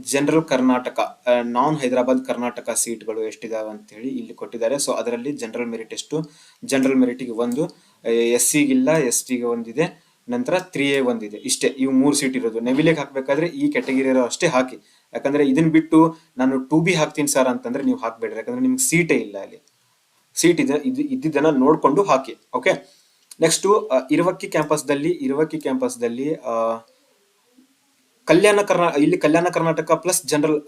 ಜನರಲ್ ಕರ್ನಾಟಕ ನಾನ್ ಹೈದರಾಬಾದ್ ಕರ್ನಾಟಕ ಸೀಟ್ಗಳು ಎಷ್ಟಿದಾವೆ ಅಂತ ಹೇಳಿ ಇಲ್ಲಿ ಕೊಟ್ಟಿದ್ದಾರೆ. ಸೊ ಅದರಲ್ಲಿ ಜನರಲ್ ಮೆರಿಟ್ ಎಷ್ಟು? ಜನರಲ್ ಮೆರಿಟಿಗೆ ಒಂದು ಎಸ್ ಸಿಗಿಲ್ಲ ಎಸ್ ಟಿಗೆ ಒಂದಿದೆ. ನಂತರ ತ್ರೀ ಎ ಒಂದಿದೆ. ಇಷ್ಟೇ, ಇವು ಮೂರು ಸೀಟ್ ಇರೋದು. ನೆವಿಲೆಗೆ ಹಾಕಬೇಕಾದ್ರೆ ಈ ಕೆಟಗರಿ ಇರೋ ಅಷ್ಟೇ ಹಾಕಿ. ಯಾಕಂದ್ರೆ ಇದನ್ನ ಬಿಟ್ಟು ನಾನು ಟೂ ಬಿ ಹಾಕ್ತೀನಿ ಸರ್ ಅಂತಂದ್ರೆ ನೀವು ಹಾಕ್ಬೇಡ್ರಿ. ಯಾಕಂದ್ರೆ ನಿಮ್ಗೆ ಸೀಟೇ ಇಲ್ಲ ಅಲ್ಲಿ. ಸೀಟ್ ಇದೆ, ಇದು, ಇದ್ದಿದ್ದನ್ನ ನೋಡ್ಕೊಂಡು ಹಾಕಿ, ಓಕೆ? ನೆಕ್ಸ್ಟ್ ಇರುವಕ್ಕಿ ಕ್ಯಾಂಪಸ್ದಲ್ಲಿ ಇರುವಕ್ಕಿ ಕ್ಯಾಂಪಸ್ದಲ್ಲಿ ಕಲ್ಯಾಣ ಕರ್ನಾ ಇಲ್ಲಿ Kalyana Karnataka plus general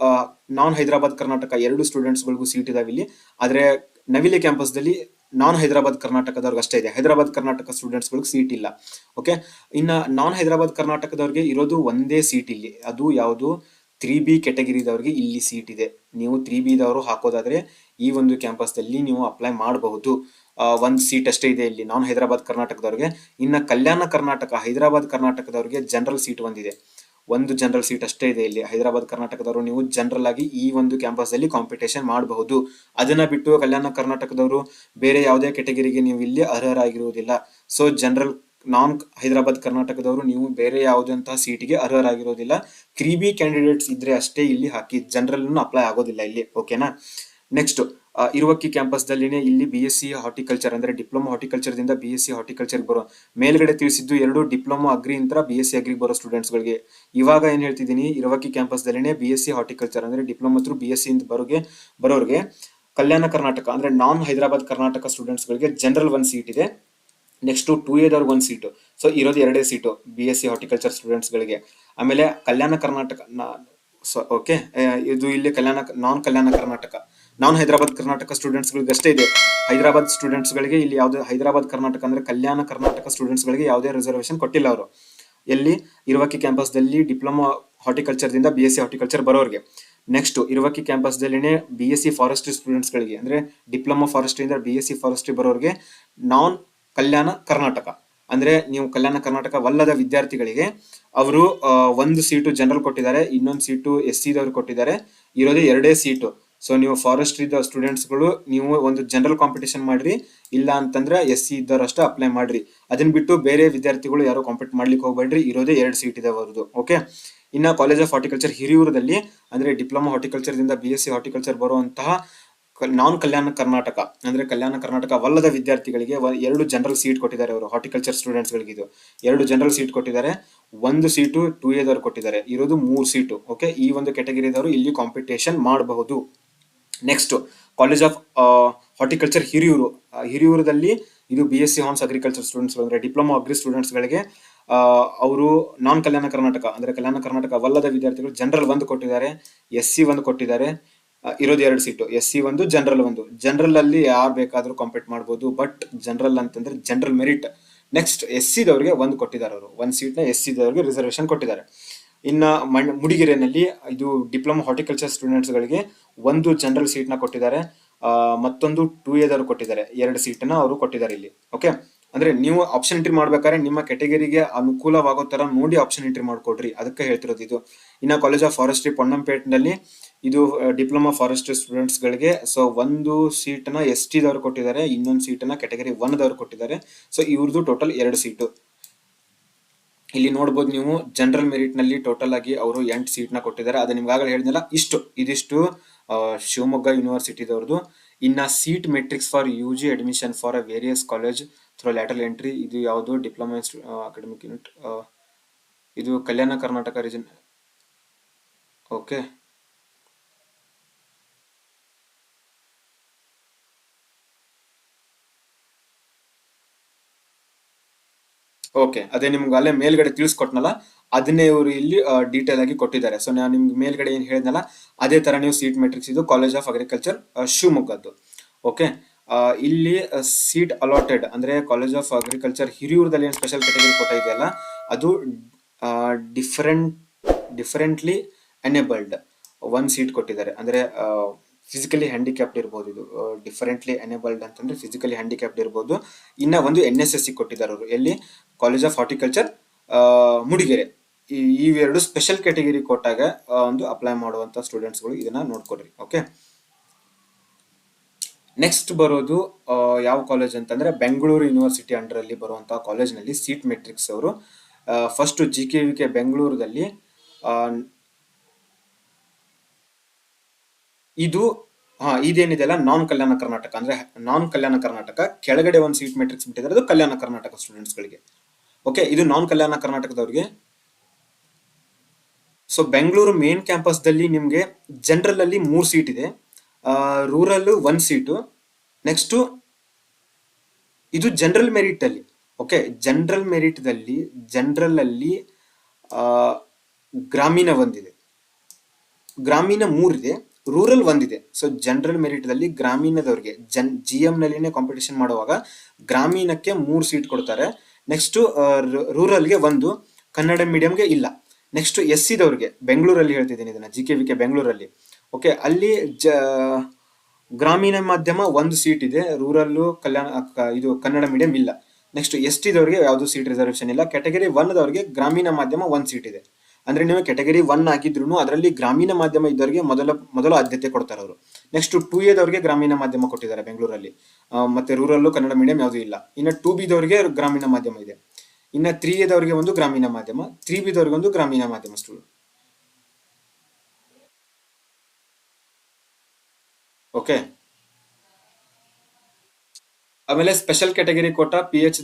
non Hyderabad Karnataka ಎರಡು ಸ್ಟೂಡೆಂಟ್ಸ್ಗಳಿಗೂ ಸೀಟ್ ಇದಾವೆ ಇಲ್ಲಿ. ಆದರೆ ನವಿಲೆ ಕ್ಯಾಂಪಸ್ದಲ್ಲಿ ನಾನ್ ಹೈದರಾಬಾದ್ ಕರ್ನಾಟಕದವ್ರಿಗೆ ಅಷ್ಟೇ ಇದೆ. ಹೈದರಾಬಾದ್ ಕರ್ನಾಟಕ ಸ್ಟೂಡೆಂಟ್ಸ್ಗಳಿಗೆ ಸೀಟ್ ಇಲ್ಲ. ಓಕೆ ಇನ್ನ ನಾನ್ ಹೈದರಾಬಾದ್ ಕರ್ನಾಟಕದವ್ರಿಗೆ ಇರೋದು ಒಂದೇ ಸೀಟ್ ಇಲ್ಲಿ. ಅದು ಯಾವುದು? ತ್ರೀ ಬಿ ಕೆಟಗರಿದವ್ರಿಗೆ ಇಲ್ಲಿ ಸೀಟ್ ಇದೆ. ನೀವು ತ್ರೀ ಬಿದವರು ಹಾಕೋದಾದ್ರೆ ಈ ಒಂದು ಕ್ಯಾಂಪಸ್ದಲ್ಲಿ ನೀವು ಅಪ್ಲೈ ಮಾಡಬಹುದು. ಒಂದು ಸೀಟ್ ಅಷ್ಟೇ ಇದೆ ಇಲ್ಲಿ. ನಾನ್ ಹೈದರಾಬಾದ್ ಕರ್ನಾಟಕದವ್ರಿಗೆ. ಇನ್ನ ಕಲ್ಯಾಣ ಕರ್ನಾಟಕ, ಹೈದರಾಬಾದ್ ಕರ್ನಾಟಕದವ್ರಿಗೆ ಜನರಲ್ ಸೀಟ್ ಒಂದಿದೆ. ಒಂದು ಜನರಲ್ ಸೀಟ್ ಅಷ್ಟೇ ಇದೆ ಇಲ್ಲಿ. ಹೈದರಾಬಾದ್ ಕರ್ನಾಟಕದವರು ನೀವು ಜನರಲ್ ಆಗಿ ಈ ಒಂದು ಕ್ಯಾಂಪಸ್ ಅಲ್ಲಿ ಕಾಂಪಿಟೇಷನ್ ಮಾಡಬಹುದು. ಅದನ್ನ ಬಿಟ್ಟು ಕಲ್ಯಾಣ ಕರ್ನಾಟಕದವರು ಬೇರೆ ಯಾವುದೇ ಕೆಟಗರಿಗೆ ನೀವು ಇಲ್ಲಿ ಅರ್ಹರಾಗಿರುವುದಿಲ್ಲ. ಸೊ ಜನರಲ್ ನಾನ್ ಹೈದರಾಬಾದ್ ಕರ್ನಾಟಕದವರು ನೀವು ಬೇರೆ ಯಾವುದಂತಹ ಸೀಟಿಗೆ ಅರ್ಹರಾಗಿರೋದಿಲ್ಲ ಕ್ರೀಬಿ ಕ್ಯಾಂಡಿಡೇಟ್ಸ್ ಇದ್ರೆ ಅಷ್ಟೇ ಇಲ್ಲಿ ಹಾಕಿ ಜನರಲ್ ಅಪ್ಲೈ ಆಗೋದಿಲ್ಲ ಇಲ್ಲಿ. ಓಕೆನಾ ನೆಕ್ಸ್ಟ್ ಇರುವಕ್ಕಿ ಕ್ಯಾಂಪಸ್ ದಲ್ಲಿನೇ ಇಲ್ಲಿ ಬಿ ಎಸ್ ಸಿ ಹಾರ್ಟಿಕಲ್ಚರ್ ಅಂದ್ರೆ ಡಿಪ್ಲೊಮಾ ಹಾರ್ಟಿಕಲ್ಚರ್ ದಿಂದ ಬಿ ಎಸ್ ಸಿ ಹಾರ್ಟಿಕಲ್ಚರ್ ಬರೋ ಮೇಲ್ಗಡೆ ತಿಳಿಸಿದ್ದು ಎರಡು ಡಿಪ್ಲೊಮಾ ಅಗ್ರಿ ಅಂತ ಬಿ ಎಸ್ ಸಿ ಅಗ್ರಿ ಬರೋ ಸ್ಟೂಡೆಂಟ್ಸ್ ಗಳಿಗೆ. ಇವಾಗ ಏನ್ ಹೇಳ್ತಿದ್ದೀನಿ, ಇರುವಕ್ಕಿ ಕ್ಯಾಂಪಸ್ ದಲ್ಲಿನೇ ಬಿ ಎಸ್ ಸಿ ಹಾರ್ಟಿಕಲ್ಚರ್ ಅಂದ್ರೆ ಡಿಪ್ಲೊಮಾ ಬಿ ಎಸ್ ಸಿ ಇಂದ ಬರೋಗೆ, ಬರೋರಿಗೆ ಕಲ್ಯಾಣ ಕರ್ನಾಟಕ ಅಂದ್ರೆ ನಾನ್ ಹೈದರಾಬಾದ್ ಕರ್ನಾಟಕ ಸ್ಟೂಡೆಂಟ್ಸ್ ಗಳಿಗೆ ಜನರಲ್ ಒಂದ್ ಸೀಟ್ ಇದೆ. ನೆಕ್ಸ್ಟ್ ಟೂ ಎದವ್ರಿಗೆ ಒಂದು ಸೀಟು ಸೊ ಇರೋದು ಎರಡೇ seat B S C horticulture ಸ್ಟೂಡೆಂಟ್ಸ್ಗಳಿಗೆ ಆಮೇಲೆ ಕಲ್ಯಾಣ ಕರ್ನಾಟಕ ಓಕೆ ಇದು ಇಲ್ಲಿ ಕಲ್ಯಾಣ ನಾನ್ ಕಲ್ಯಾಣ ಕರ್ನಾಟಕ. ನಾನ್ ಹೈದರಾಬಾದ್ ಕರ್ನಾಟಕ ಸ್ಟೂಡೆಂಟ್ಸ್ಗಳಿಗೆ ಅಷ್ಟೇ ಇದೆ. ಹೈದರಾಬಾದ್ ಸ್ಟೂಡೆಂಟ್ಸ್ಗಳಿಗೆ ಇಲ್ಲಿ ಯಾವುದೇ, ಹೈದರಾಬಾದ್ ಕರ್ನಾಟಕ ಅಂದ್ರೆ ಕಲ್ಯಾಣ ಕರ್ನಾಟಕ ಸ್ಟೂಡೆಂಟ್ಸ್ಗಳಿಗೆ ಯಾವುದೇ ರಿಸರ್ವೇಶನ್ ಕೊಟ್ಟಿಲ್ಲ ಅವರು. ಎಲ್ಲಿ? ಇರುವಕ್ಕಿ ಕ್ಯಾಂಪಸ್ದಲ್ಲಿ ಡಿಪ್ಲೊಮಾ ಹಾರ್ಟಿಕಲ್ಚರ್ದಿಂದ ಬಿ ಎಸ್ ಸಿ ಹಾರ್ಟಿಕಲ್ಚರ್ ಬರೋರಿಗೆ. ನೆಕ್ಸ್ಟ್ ಇರುವಕ್ಕಿ ಕ್ಯಾಂಪಸ್ದಲ್ಲಿನೇ ಬಿ ಎಸ್ ಸಿ ಫಾರೆಸ್ಟ್ರಿ ಸ್ಟೂಡೆಂಟ್ಸ್ಗಳಿಗೆ ಅಂದ್ರೆ ಡಿಪ್ಲೊಮಾ ಫಾರೆಸ್ಟ್ರಿಯಿಂದ ಬಿ ಎಸ್ ಸಿ ಫಾರೆಸ್ಟ್ರಿ ಬರೋರಿಗೆ ನಾನ್ ಕಲ್ಯಾಣ ಕರ್ನಾಟಕ. ಅಂದ್ರೆ ನೀವು ಕಲ್ಯಾಣ ಕರ್ನಾಟಕವಲ್ಲದ ವಿದ್ಯಾರ್ಥಿಗಳಿಗೆ ಅವರು ಒಂದು ಸೀಟು ಜನರಲ್ ಕೊಟ್ಟಿದ್ದಾರೆ, ಇನ್ನೊಂದು ಸೀಟು ಎಸ್ ಸಿ ದವ್ರು ಕೊಟ್ಟಿದ್ದಾರೆ. ಇರೋದೇ ಎರಡೇ ಸೀಟು ಸೊ ನೀವು ಫಾರೆಸ್ಟ್ರಿ ಸ್ಟೂಡೆಂಟ್ಸ್ಗಳು ನೀವು ಒಂದು ಜನರಲ್ ಕಾಂಪಿಟೇಷನ್ ಮಾಡ್ರಿ. ಇಲ್ಲ ಅಂತಂದ್ರೆ ಎಸ್ ಸಿ ಇದ್ದವ್ರು ಅಪ್ಲೈ ಮಾಡ್ರಿ. ಅದನ್ನ ಬಿಟ್ಟು ಬೇರೆ ವಿದ್ಯಾರ್ಥಿಗಳು ಯಾರು ಕಾಂಪಿಟ್ ಮಾಡ್ಲಿಕ್ಕೆ ಹೋಗ್ಬೇಡ್ರಿ. ಇರೋದೇ ಎರಡು ಸೀಟ್ ಇದೆ ಅವ್ರದ್ದು ಓಕೆ ಇನ್ನ ಕಾಲೇಜ್ ಆಫ್ ಹಾರ್ಟಿಕಲ್ಚರ್ ಹಿರಿಯೂರದಲ್ಲಿ, ಅಂದ್ರೆ ಡಿಪ್ಲೊಮಾ ಹಾರ್ಟಿಕಲ್ಚರ್ ದಿಂದ ಬಿ ಎಸ್ ಸಿ ಹಾರ್ಟಿಕಲ್ಚರ್ ಬರುವಂತಹ ನಾನ್ ಕಲ್ಯಾಣ ಕರ್ನಾಟಕ, ಅಂದ್ರೆ ಕಲ್ಯಾಣ ಕರ್ನಾಟಕ ವಲ್ಲದ ವಿದ್ಯಾರ್ಥಿಗಳಿಗೆ ಎರಡು ಜನರಲ್ ಸೀಟ್ ಕೊಟ್ಟಿದ್ದಾರೆ ಅವರು ಹಾರ್ಟಿಕಲ್ಚರ್ ಸ್ಟೂಡೆಂಟ್ಸ್ ಗಳಿಗೆ ಇದು. ಎರಡು ಜನರಲ್ ಸೀಟ್ ಕೊಟ್ಟಿದ್ದಾರೆ. ಒಂದು ಸೀಟು ಟೂ ಎದವ್ರು ಕೊಟ್ಟಿದ್ದಾರೆ. ಇರೋದು ಮೂರು ಸೀಟು ಓಕೆ ಈ ಒಂದು ಕ್ಯಾಟಗರಿದವರು ಇಲ್ಲಿ ಕಾಂಪಿಟೇಷನ್ ಮಾಡಬಹುದು. Next college of horticulture Hiriyur ಹಿರಿಯೂರದಲ್ಲಿ ಇದು B S C honours agriculture students ಅಂದ್ರೆ ಡಿಪ್ಲೊಮಾ ಅಗ್ರಿ ಸ್ಟೂಡೆಂಟ್ಸ್ಗಳಿಗೆ ಅವರು ನಾನ್ ಕಲ್ಯಾಣ ಕರ್ನಾಟಕ ಅಂದ್ರೆ ಕಲ್ಯಾಣ ಕರ್ನಾಟಕ ವಲ್ಲದ ವಿದ್ಯಾರ್ಥಿಗಳು ಜನರಲ್ ಒಂದು ಕೊಟ್ಟಿದ್ದಾರೆ ಎಸ್ ಸಿ ಒಂದು ಕೊಟ್ಟಿದ್ದಾರೆ ಇರೋದು ಎರಡು ಸೀಟು ಎಸ್ ಸಿ ಒಂದು ಜನರಲ್ ಒಂದು. ಜನರಲ್ ಅಲ್ಲಿ ಯಾರು ಬೇಕಾದರೂ ಕಾಂಪೀಟ್ ಮಾಡ್ಬೋದು ಬಟ್ ಜನರಲ್ ಅಂತಂದ್ರೆ ಜನರಲ್ ಮೆರಿಟ್ ನೆಕ್ಸ್ಟ್ ಎಸ್ ಸಿದವ್ರಿಗೆ ಒಂದು ಕೊಟ್ಟಿದ್ದಾರೆ ಅವರು. ಒಂದು ಸೀಟ್ನ ಎಸ್ ಸಿದವ್ರಿಗೆ ರಿಸರ್ವೇಶನ್ ಕೊಟ್ಟಿದ್ದಾರೆ. ಇನ್ನು ಮಣ್ ಮುಡಿಗೆರೆಯಲ್ಲಿ ಇದು ಡಿಪ್ಲೊಮಾ ಹಾರ್ಟಿಕಲ್ಚರ್ ಸ್ಟೂಡೆಂಟ್ಸ್ಗಳಿಗೆ ಒಂದು ಜನರಲ್ ಸೀಟ್ನ ಕೊಟ್ಟಿದ್ದಾರೆ. ಮತ್ತೊಂದು ಟೂ ಎದವ್ರು ಕೊಟ್ಟಿದ್ದಾರೆ. ಎರಡು ಸೀಟನ್ನು ಅವರು ಕೊಟ್ಟಿದ್ದಾರೆ ಇಲ್ಲಿ. ಓಕೆ ಅಂದ್ರೆ ನೀವು ಆಪ್ಷನ್ ಎಂಟ್ರಿ ಮಾಡ್ಬೇಕಾದ್ರೆ ನಿಮ್ಮ ಕೆಟಗರಿಗೆ ಅನುಕೂಲವಾಗೋ ತರ ನೋಡಿ ಆಪ್ಷನ್ ಎಂಟ್ರಿ ಮಾಡ್ಕೊಡ್ರಿ. ಅದಕ್ಕೆ ಹೇಳ್ತಿರೋದು ಇದು. ಇನ್ನ ಕಾಲೇಜ್ ಆಫ್ ಫಾರೆಸ್ಟ್ರಿ ಪೊನ್ನಂಪೇಟ್ನಲ್ಲಿ ಇದು ಡಿಪ್ಲೊಮಾ ಫಾರೆಸ್ಟ್ರಿ ಸ್ಟೂಡೆಂಟ್ಸ್ ಗಳಿಗೆ ಸೊ ಒಂದು ಸೀಟ್ನ ಎಸ್ ಟಿ ದವರು ಕೊಟ್ಟಿದ್ದಾರೆ. ಇನ್ನೊಂದು ಸೀಟನ್ನ ಕೆಟಗರಿ ಒನ್ ದವರು ಕೊಟ್ಟಿದ್ದಾರೆ. ಸೊ ಇವ್ರದ್ದು ಟೋಟಲ್ ಎರಡು ಸೀಟು ಇಲ್ಲಿ ನೋಡ್ಬೋದು ನೀವು ಜನರಲ್ ಮೆರಿಟ್ನಲ್ಲಿ ಟೋಟಲ್ ಆಗಿ ಅವರು ಎಂಟು ಸೀಟ್ನ ಕೊಟ್ಟಿದ್ದಾರೆ. ಅದು ನಿಮ್ಗಾಗಲೇ ಹೇಳಿದ್ನಲ್ಲ, ಇಷ್ಟು, ಇದಿಷ್ಟು ಶಿವಮೊಗ್ಗ ಯೂನಿವರ್ಸಿಟಿದವ್ರದ್ದು ಇನ್ನ seat matrix for U G admission for a various college through lateral entry ಇದು ಯಾವುದು ಡಿಪ್ಲೊಮಾ ಅಕಾಡೆಮಿಕ್ ಯೂನಿಟ್ ಇದು Kalyana Karnataka region okay okay ಅದೇ ನಿಮ್ಗೆ ಅಲ್ಲೇ ಮೇಲ್ಗಡೆ ತಿಳಿಸ್ಕೊಟ್ನಲ್ಲ ಅದನ್ನೇ ಇವರು ಇಲ್ಲಿ ಡೀಟೇಲ್ ಆಗಿ ಕೊಟ್ಟಿದ್ದಾರೆ. ಸೊ ನಾನು ನಿಮ್ಗೆ ಮೇಲ್ಗಡೆ ಏನು ಹೇಳಿದ್ನಲ್ಲ, ಅದೇ ತರ ನೀವು ಸೀಟ್ ಮೆಟ್ರಿಕ್ಸ್ ಇದು ಕಾಲೇಜ್ ಆಫ್ ಅಗ್ರಿಕಲ್ಚರ್ ಶಿವಮೊಗ್ಗದ್ದು. ಓಕೆ ಇಲ್ಲಿ ಸೀಟ್ ಅಲಾಟೆಡ್ ಅಂದ್ರೆ ಕಾಲೇಜ್ ಆಫ್ ಅಗ್ರಿಕಲ್ಚರ್ ಹಿರಿಯೂರದಲ್ಲಿ ಏನು ಸ್ಪೆಷಲ್ ಕ್ಯಾಟಗರಿ ಕೊಟ್ಟ ಇದೆಯಲ್ಲ, ಅದು ಡಿಫರೆಂಟ್ ಡಿಫರೆಂಟ್ಲಿ ಎನೇಬಲ್ಡ್ ಒಂದು ಸೀಟ್ ಕೊಟ್ಟಿದ್ದಾರೆ. ಅಂದ್ರೆ ಫಿಸಿಕಲಿ ಹ್ಯಾಂಡಿಕ್ಯಾಪ್ಡ್ ಇರ್ಬೋದು ಇದು. ಡಿಫರೆಂಟ್ಲಿ ಎನೇಬಲ್ಡ್ ಅಂತಂದ್ರೆ ಫಿಸಿಕಲಿ ಹ್ಯಾಂಡಿಕ್ಯಾಪ್ಡ್ ಇರ್ಬೋದು. ಇನ್ನ ಒಂದು ಎನ್ ಎಸ್ ಎಸ್ ಸಿ ಕೊಟ್ಟಿದ್ದಾರೆ ಅವರು. ಎಲ್ಲಿ? ಕಾಲೇಜ್ ಆಫ್ ಹಾರ್ಟಿಕಲ್ಚರ್ ಮುಡಿಗೆರೆ ಇವೆರಡು ಸ್ಪೆಷಲ್ ಕ್ಯಾಟಗರಿ ಕೊಟ್ಟಾಗ ಒಂದು ಅಪ್ಲೈ ಮಾಡುವಂತ ಸ್ಟೂಡೆಂಟ್ಸ್ಗಳು ಇದನ್ನ ನೋಡ್ಕೊಡ್ರಿ ಓಕೆ ನೆಕ್ಸ್ಟ್ ಬರೋದು ಯಾವ ಕಾಲೇಜ್ ಅಂತಂದ್ರೆ ಬೆಂಗಳೂರು ಯೂನಿವರ್ಸಿಟಿ ಅಂಡರ್ ಅಲ್ಲಿ ಬರುವಂತಹ ಕಾಲೇಜ್ನಲ್ಲಿ ಸೀಟ್ ಮೆಟ್ರಿಕ್ಸ್ ಅವರು. First G K V K ಬೆಂಗಳೂರದಲ್ಲಿ ಇದು, ಹಾ ಇದೇನಿದೆಲ್ಲ ನಾನ್ ಕಲ್ಯಾಣ ಕರ್ನಾಟಕ ಅಂದ್ರೆ ನಾನ್ ಕಲ್ಯಾಣ ಕರ್ನಾಟಕ ಕೆಳಗಡೆ ಒಂದು ಸೀಟ್ ಮೆಟ್ರಿಕ್ಸ್ ಬಿಟ್ಟಿದ್ದಾರೆ ಅದು ಕಲ್ಯಾಣ ಕರ್ನಾಟಕ ಸ್ಟೂಡೆಂಟ್ಸ್ ಗಳಿಗೆ. ಓಕೆ ಇದು ನಾನ್ ಕಲ್ಯಾಣ ಕರ್ನಾಟಕದವ್ರಿಗೆ ಸೊ ಬೆಂಗಳೂರು ಮೇನ್ ಕ್ಯಾಂಪಸ್ ನಿಮಗೆ ಜನರಲಲ್ಲಿ ಮೂರ್ ಸೀಟ್ ಇದೆ. ರೂರಲ್ ಒನ್ ಸೀಟು ನೆಕ್ಸ್ಟ್ ಇದು ಜನರಲ್ ಮೆರಿಟ್ ಅಲ್ಲಿ. ಓಕೆ ಜನರಲ್ ಮೆರಿಟ್ ದಲ್ಲಿ ಜನರಲ್ ಅಲ್ಲಿ ಆ, ಗ್ರಾಮೀಣ ಒಂದಿದೆ. ಗ್ರಾಮೀಣ ಮೂರಿದೆ ರೂರಲ್ ಒಂದಿದೆ. ಸೊ ಜನರಲ್ ಮೆರಿಟ್ ದಲ್ಲಿ ಗ್ರಾಮೀಣದವ್ರಿಗೆ ಜನ್ ಜಿ ಎಮ್ನಲ್ಲಿನೇ ನಲ್ಲಿನೇ ಕಾಂಪಿಟೇಷನ್ ಮಾಡುವಾಗ ಗ್ರಾಮೀಣಕ್ಕೆ ಮೂರು ಸೀಟ್ ಕೊಡ್ತಾರೆ. ನೆಕ್ಸ್ಟ್ ರೂರಲ್ಗೆ ಒಂದು ಕನ್ನಡ ಮೀಡಿಯಂಗೆ ಇಲ್ಲ. ನೆಕ್ಸ್ಟ್ ಎಸ್ ಸಿದವ್ರಿಗೆ ಬೆಂಗಳೂರಲ್ಲಿ ಹೇಳ್ತಿದ್ದೀನಿ ಇದನ್ನ ಜಿ ಕೆ ವಿ ಕೆ ಬೆಂಗಳೂರಲ್ಲಿ. ಓಕೆ ಅಲ್ಲಿ ಜ, ಗ್ರಾಮೀಣ ಮಾಧ್ಯಮ ಒಂದು ಸೀಟ್ ಇದೆ ರೂರಲ್ಲು ಕಲ್ಯಾಣ ಇದು ಕನ್ನಡ ಮೀಡಿಯಂ ಇಲ್ಲ. ನೆಕ್ಸ್ಟ್ ಎಸ್ ಟಿದವ್ರಿಗೆ ಯಾವುದು ಸೀಟ್ ರಿಸರ್ವೇಶನ್ ಇಲ್ಲ ಕ್ಯಾಟಗರಿ ಒನ್ದವ್ರಿಗೆ ಗ್ರಾಮೀಣ ಮಾಧ್ಯಮ ಒಂದು ಸೀಟ್ ಇದೆ. ಅಂದ್ರೆ ನೀವು ಕ್ಯಾಟಗರಿ ಒನ್ ಆಗಿದ್ರು ಅದರಲ್ಲಿ ಗ್ರಾಮೀಣ ಮಾಧ್ಯಮ ಇದ್ದವರಿಗೆ ಮೊದಲ ಮೊದಲ ಆದ್ಯತೆ ಕೊಡ್ತಾರೆ ಅವರು. ನೆಕ್ಸ್ಟ್ ಟೂ ಎದವ್ರಿಗೆ ಗ್ರಾಮೀಣ ಮಾಧ್ಯಮ ಕೊಟ್ಟಿದ್ದಾರೆ ಬೆಂಗಳೂರಲ್ಲಿ. ಮತ್ತೆ ರೂರಲ್ಲು ಕನ್ನಡ ಮೀಡಿಯಂ ಯಾವುದು ಇಲ್ಲ. ಇನ್ನು ಟೂ ಬಿದವ್ರಿಗೆ ಗ್ರಾಮೀಣ ಮಾಧ್ಯಮ ಇದೆ. ಇನ್ನು ತ್ರೀ ಎದವರಿಗೆ ಒಂದು ಗ್ರಾಮೀಣ ಮಾಧ್ಯಮ ತ್ರೀ ಬಿದವರಿಗೆ ಒಂದು ಗ್ರಾಮೀಣ ಮಾಧ್ಯಮ ಸ್ಟೂಡೆಂಟ್ ಓಕೆ ಆಮೇಲೆ ಸ್ಪೆಷಲ್ ಕ್ಯಾಟಗರಿ ಕೊಟ್ಟ ಪಿ ಎಚ್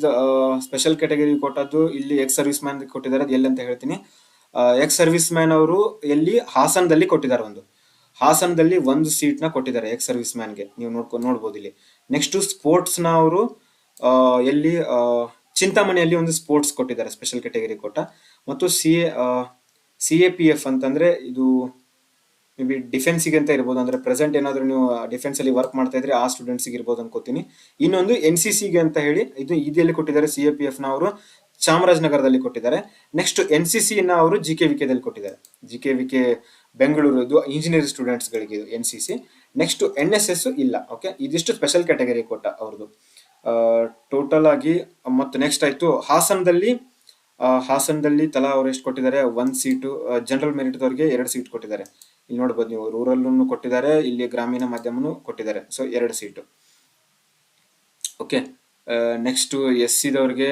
ಸ್ಪೆಷಲ್ ಕ್ಯಾಟಗರಿ ಕೊಟ್ಟದ್ದು ಇಲ್ಲಿ ಎಕ್ಸ್ ಸರ್ವಿಸ್ ಮ್ಯಾನ್ ಕೊಟ್ಟಿದ್ದಾರೆ, ಅದು ಎಲ್ಲಿ ಅಂತ ಹೇಳ್ತೀನಿ. ಎಕ್ಸ್ ಸರ್ವಿಸ್ ಮ್ಯಾನ್ ಅವರು ಎಲ್ಲಿ? ಹಾಸನದಲ್ಲಿ ಕೊಟ್ಟಿದ್ದಾರೆ ಒಂದು. ಹಾಸನದಲ್ಲಿ ಒಂದು ಸೀಟ್ನ ಕೊಟ್ಟಿದ್ದಾರೆ ಎಕ್ಸ್ ಸರ್ವಿಸ್ ಮ್ಯಾನ್ಗೆ ನೀವು ನೋಡ್ಕೊ, ನೋಡ್ಬೋದು ಇಲ್ಲಿ. ನೆಕ್ಸ್ಟ್ ಸ್ಪೋರ್ಟ್ಸ್ನ ಅವರು ಎಲ್ಲಿ ಚಿಂತಾಮಣಿಯಲ್ಲಿ ಒಂದು ಸ್ಪೋರ್ಟ್ಸ್ ಕೊಟ್ಟಿದ್ದಾರೆ ಸ್ಪೆಷಲ್ ಕ್ಯಾಟಗರಿ ಕೋಟ ಮತ್ತು C A C A P F ಅಂತಂದ್ರೆ ಇದು ಮೇ ಬಿ ಡಿಫೆನ್ಸಿಗೆ ಅಂತ ಇರ್ಬೋದು. ಅಂದ್ರೆ ಪ್ರೆಸೆಂಟ್ ಏನಾದರೂ ನೀವು ಡಿಫೆನ್ಸ್ ಅಲ್ಲಿ ವರ್ಕ್ ಮಾಡ್ತಾ ಇದ್ರೆ ಆ ಸ್ಟೂಡೆಂಟ್ಸ್ ಇರ್ಬೋದು ಅನ್ಕೋತೀನಿ. ಇನ್ನೊಂದು ಎನ್ ಸಿ ಸಿಗೆ ಅಂತ ಹೇಳಿ, ಇದು ಇದೆಯಲ್ಲಿ ಕೊಟ್ಟಿದ್ದಾರೆ ಸಿ ಎ ಪಿ ಎಫ್ನ ಅವರು, ಚಾಮರಾಜನಗರದಲ್ಲಿ ಕೊಟ್ಟಿದ್ದಾರೆ. ನೆಕ್ಸ್ಟ್ ಎನ್ ಸಿ ಸಿ ನ ಅವರು ಜಿ ಕೆ ವಿ ದಲ್ಲಿ ಕೊಟ್ಟಿದ್ದಾರೆ. G K V K Bengaluru engineering engineer students ಗಳಿಗೆ N C C next N S S ಇಲ್ಲ ಓಕೆ ಇದಿಷ್ಟು ಸ್ಪೆಷಲ್ ಕ್ಯಾಟಗರಿ ಕೊಟ್ಟ ಅವ್ರದ್ದು ಟೋಟಲ್ ಆಗಿ, ಮತ್ತು ನೆಕ್ಸ್ಟ್ ಆಯ್ತು, ಹಾಸನದಲ್ಲಿ ಹಾಸನದಲ್ಲಿ ತಲಾ ಅವ್ರು ಎಷ್ಟು ಕೊಟ್ಟಿದ್ದಾರೆ? ಒಂದ್ ಸೀಟು ಜನರಲ್ ಮೆರಿಟ್ ದವರಿಗೆ ಎರಡು ಸೀಟ್ ಕೊಟ್ಟಿದ್ದಾರೆ. ಇಲ್ಲಿ ನೋಡ್ಬೋದು ನೀವು ರೂರಲ್ ಕೊಟ್ಟಿದ್ದಾರೆ, ಇಲ್ಲಿ ಗ್ರಾಮೀಣ ಮಾಧ್ಯಮನು ಕೊಟ್ಟಿದ್ದಾರೆ. ಸೊ ಎರಡು ಸೀಟು ಓಕೆ ನೆಕ್ಸ್ಟ್ ಎಸ್ ಸಿದವ್ರಿಗೆ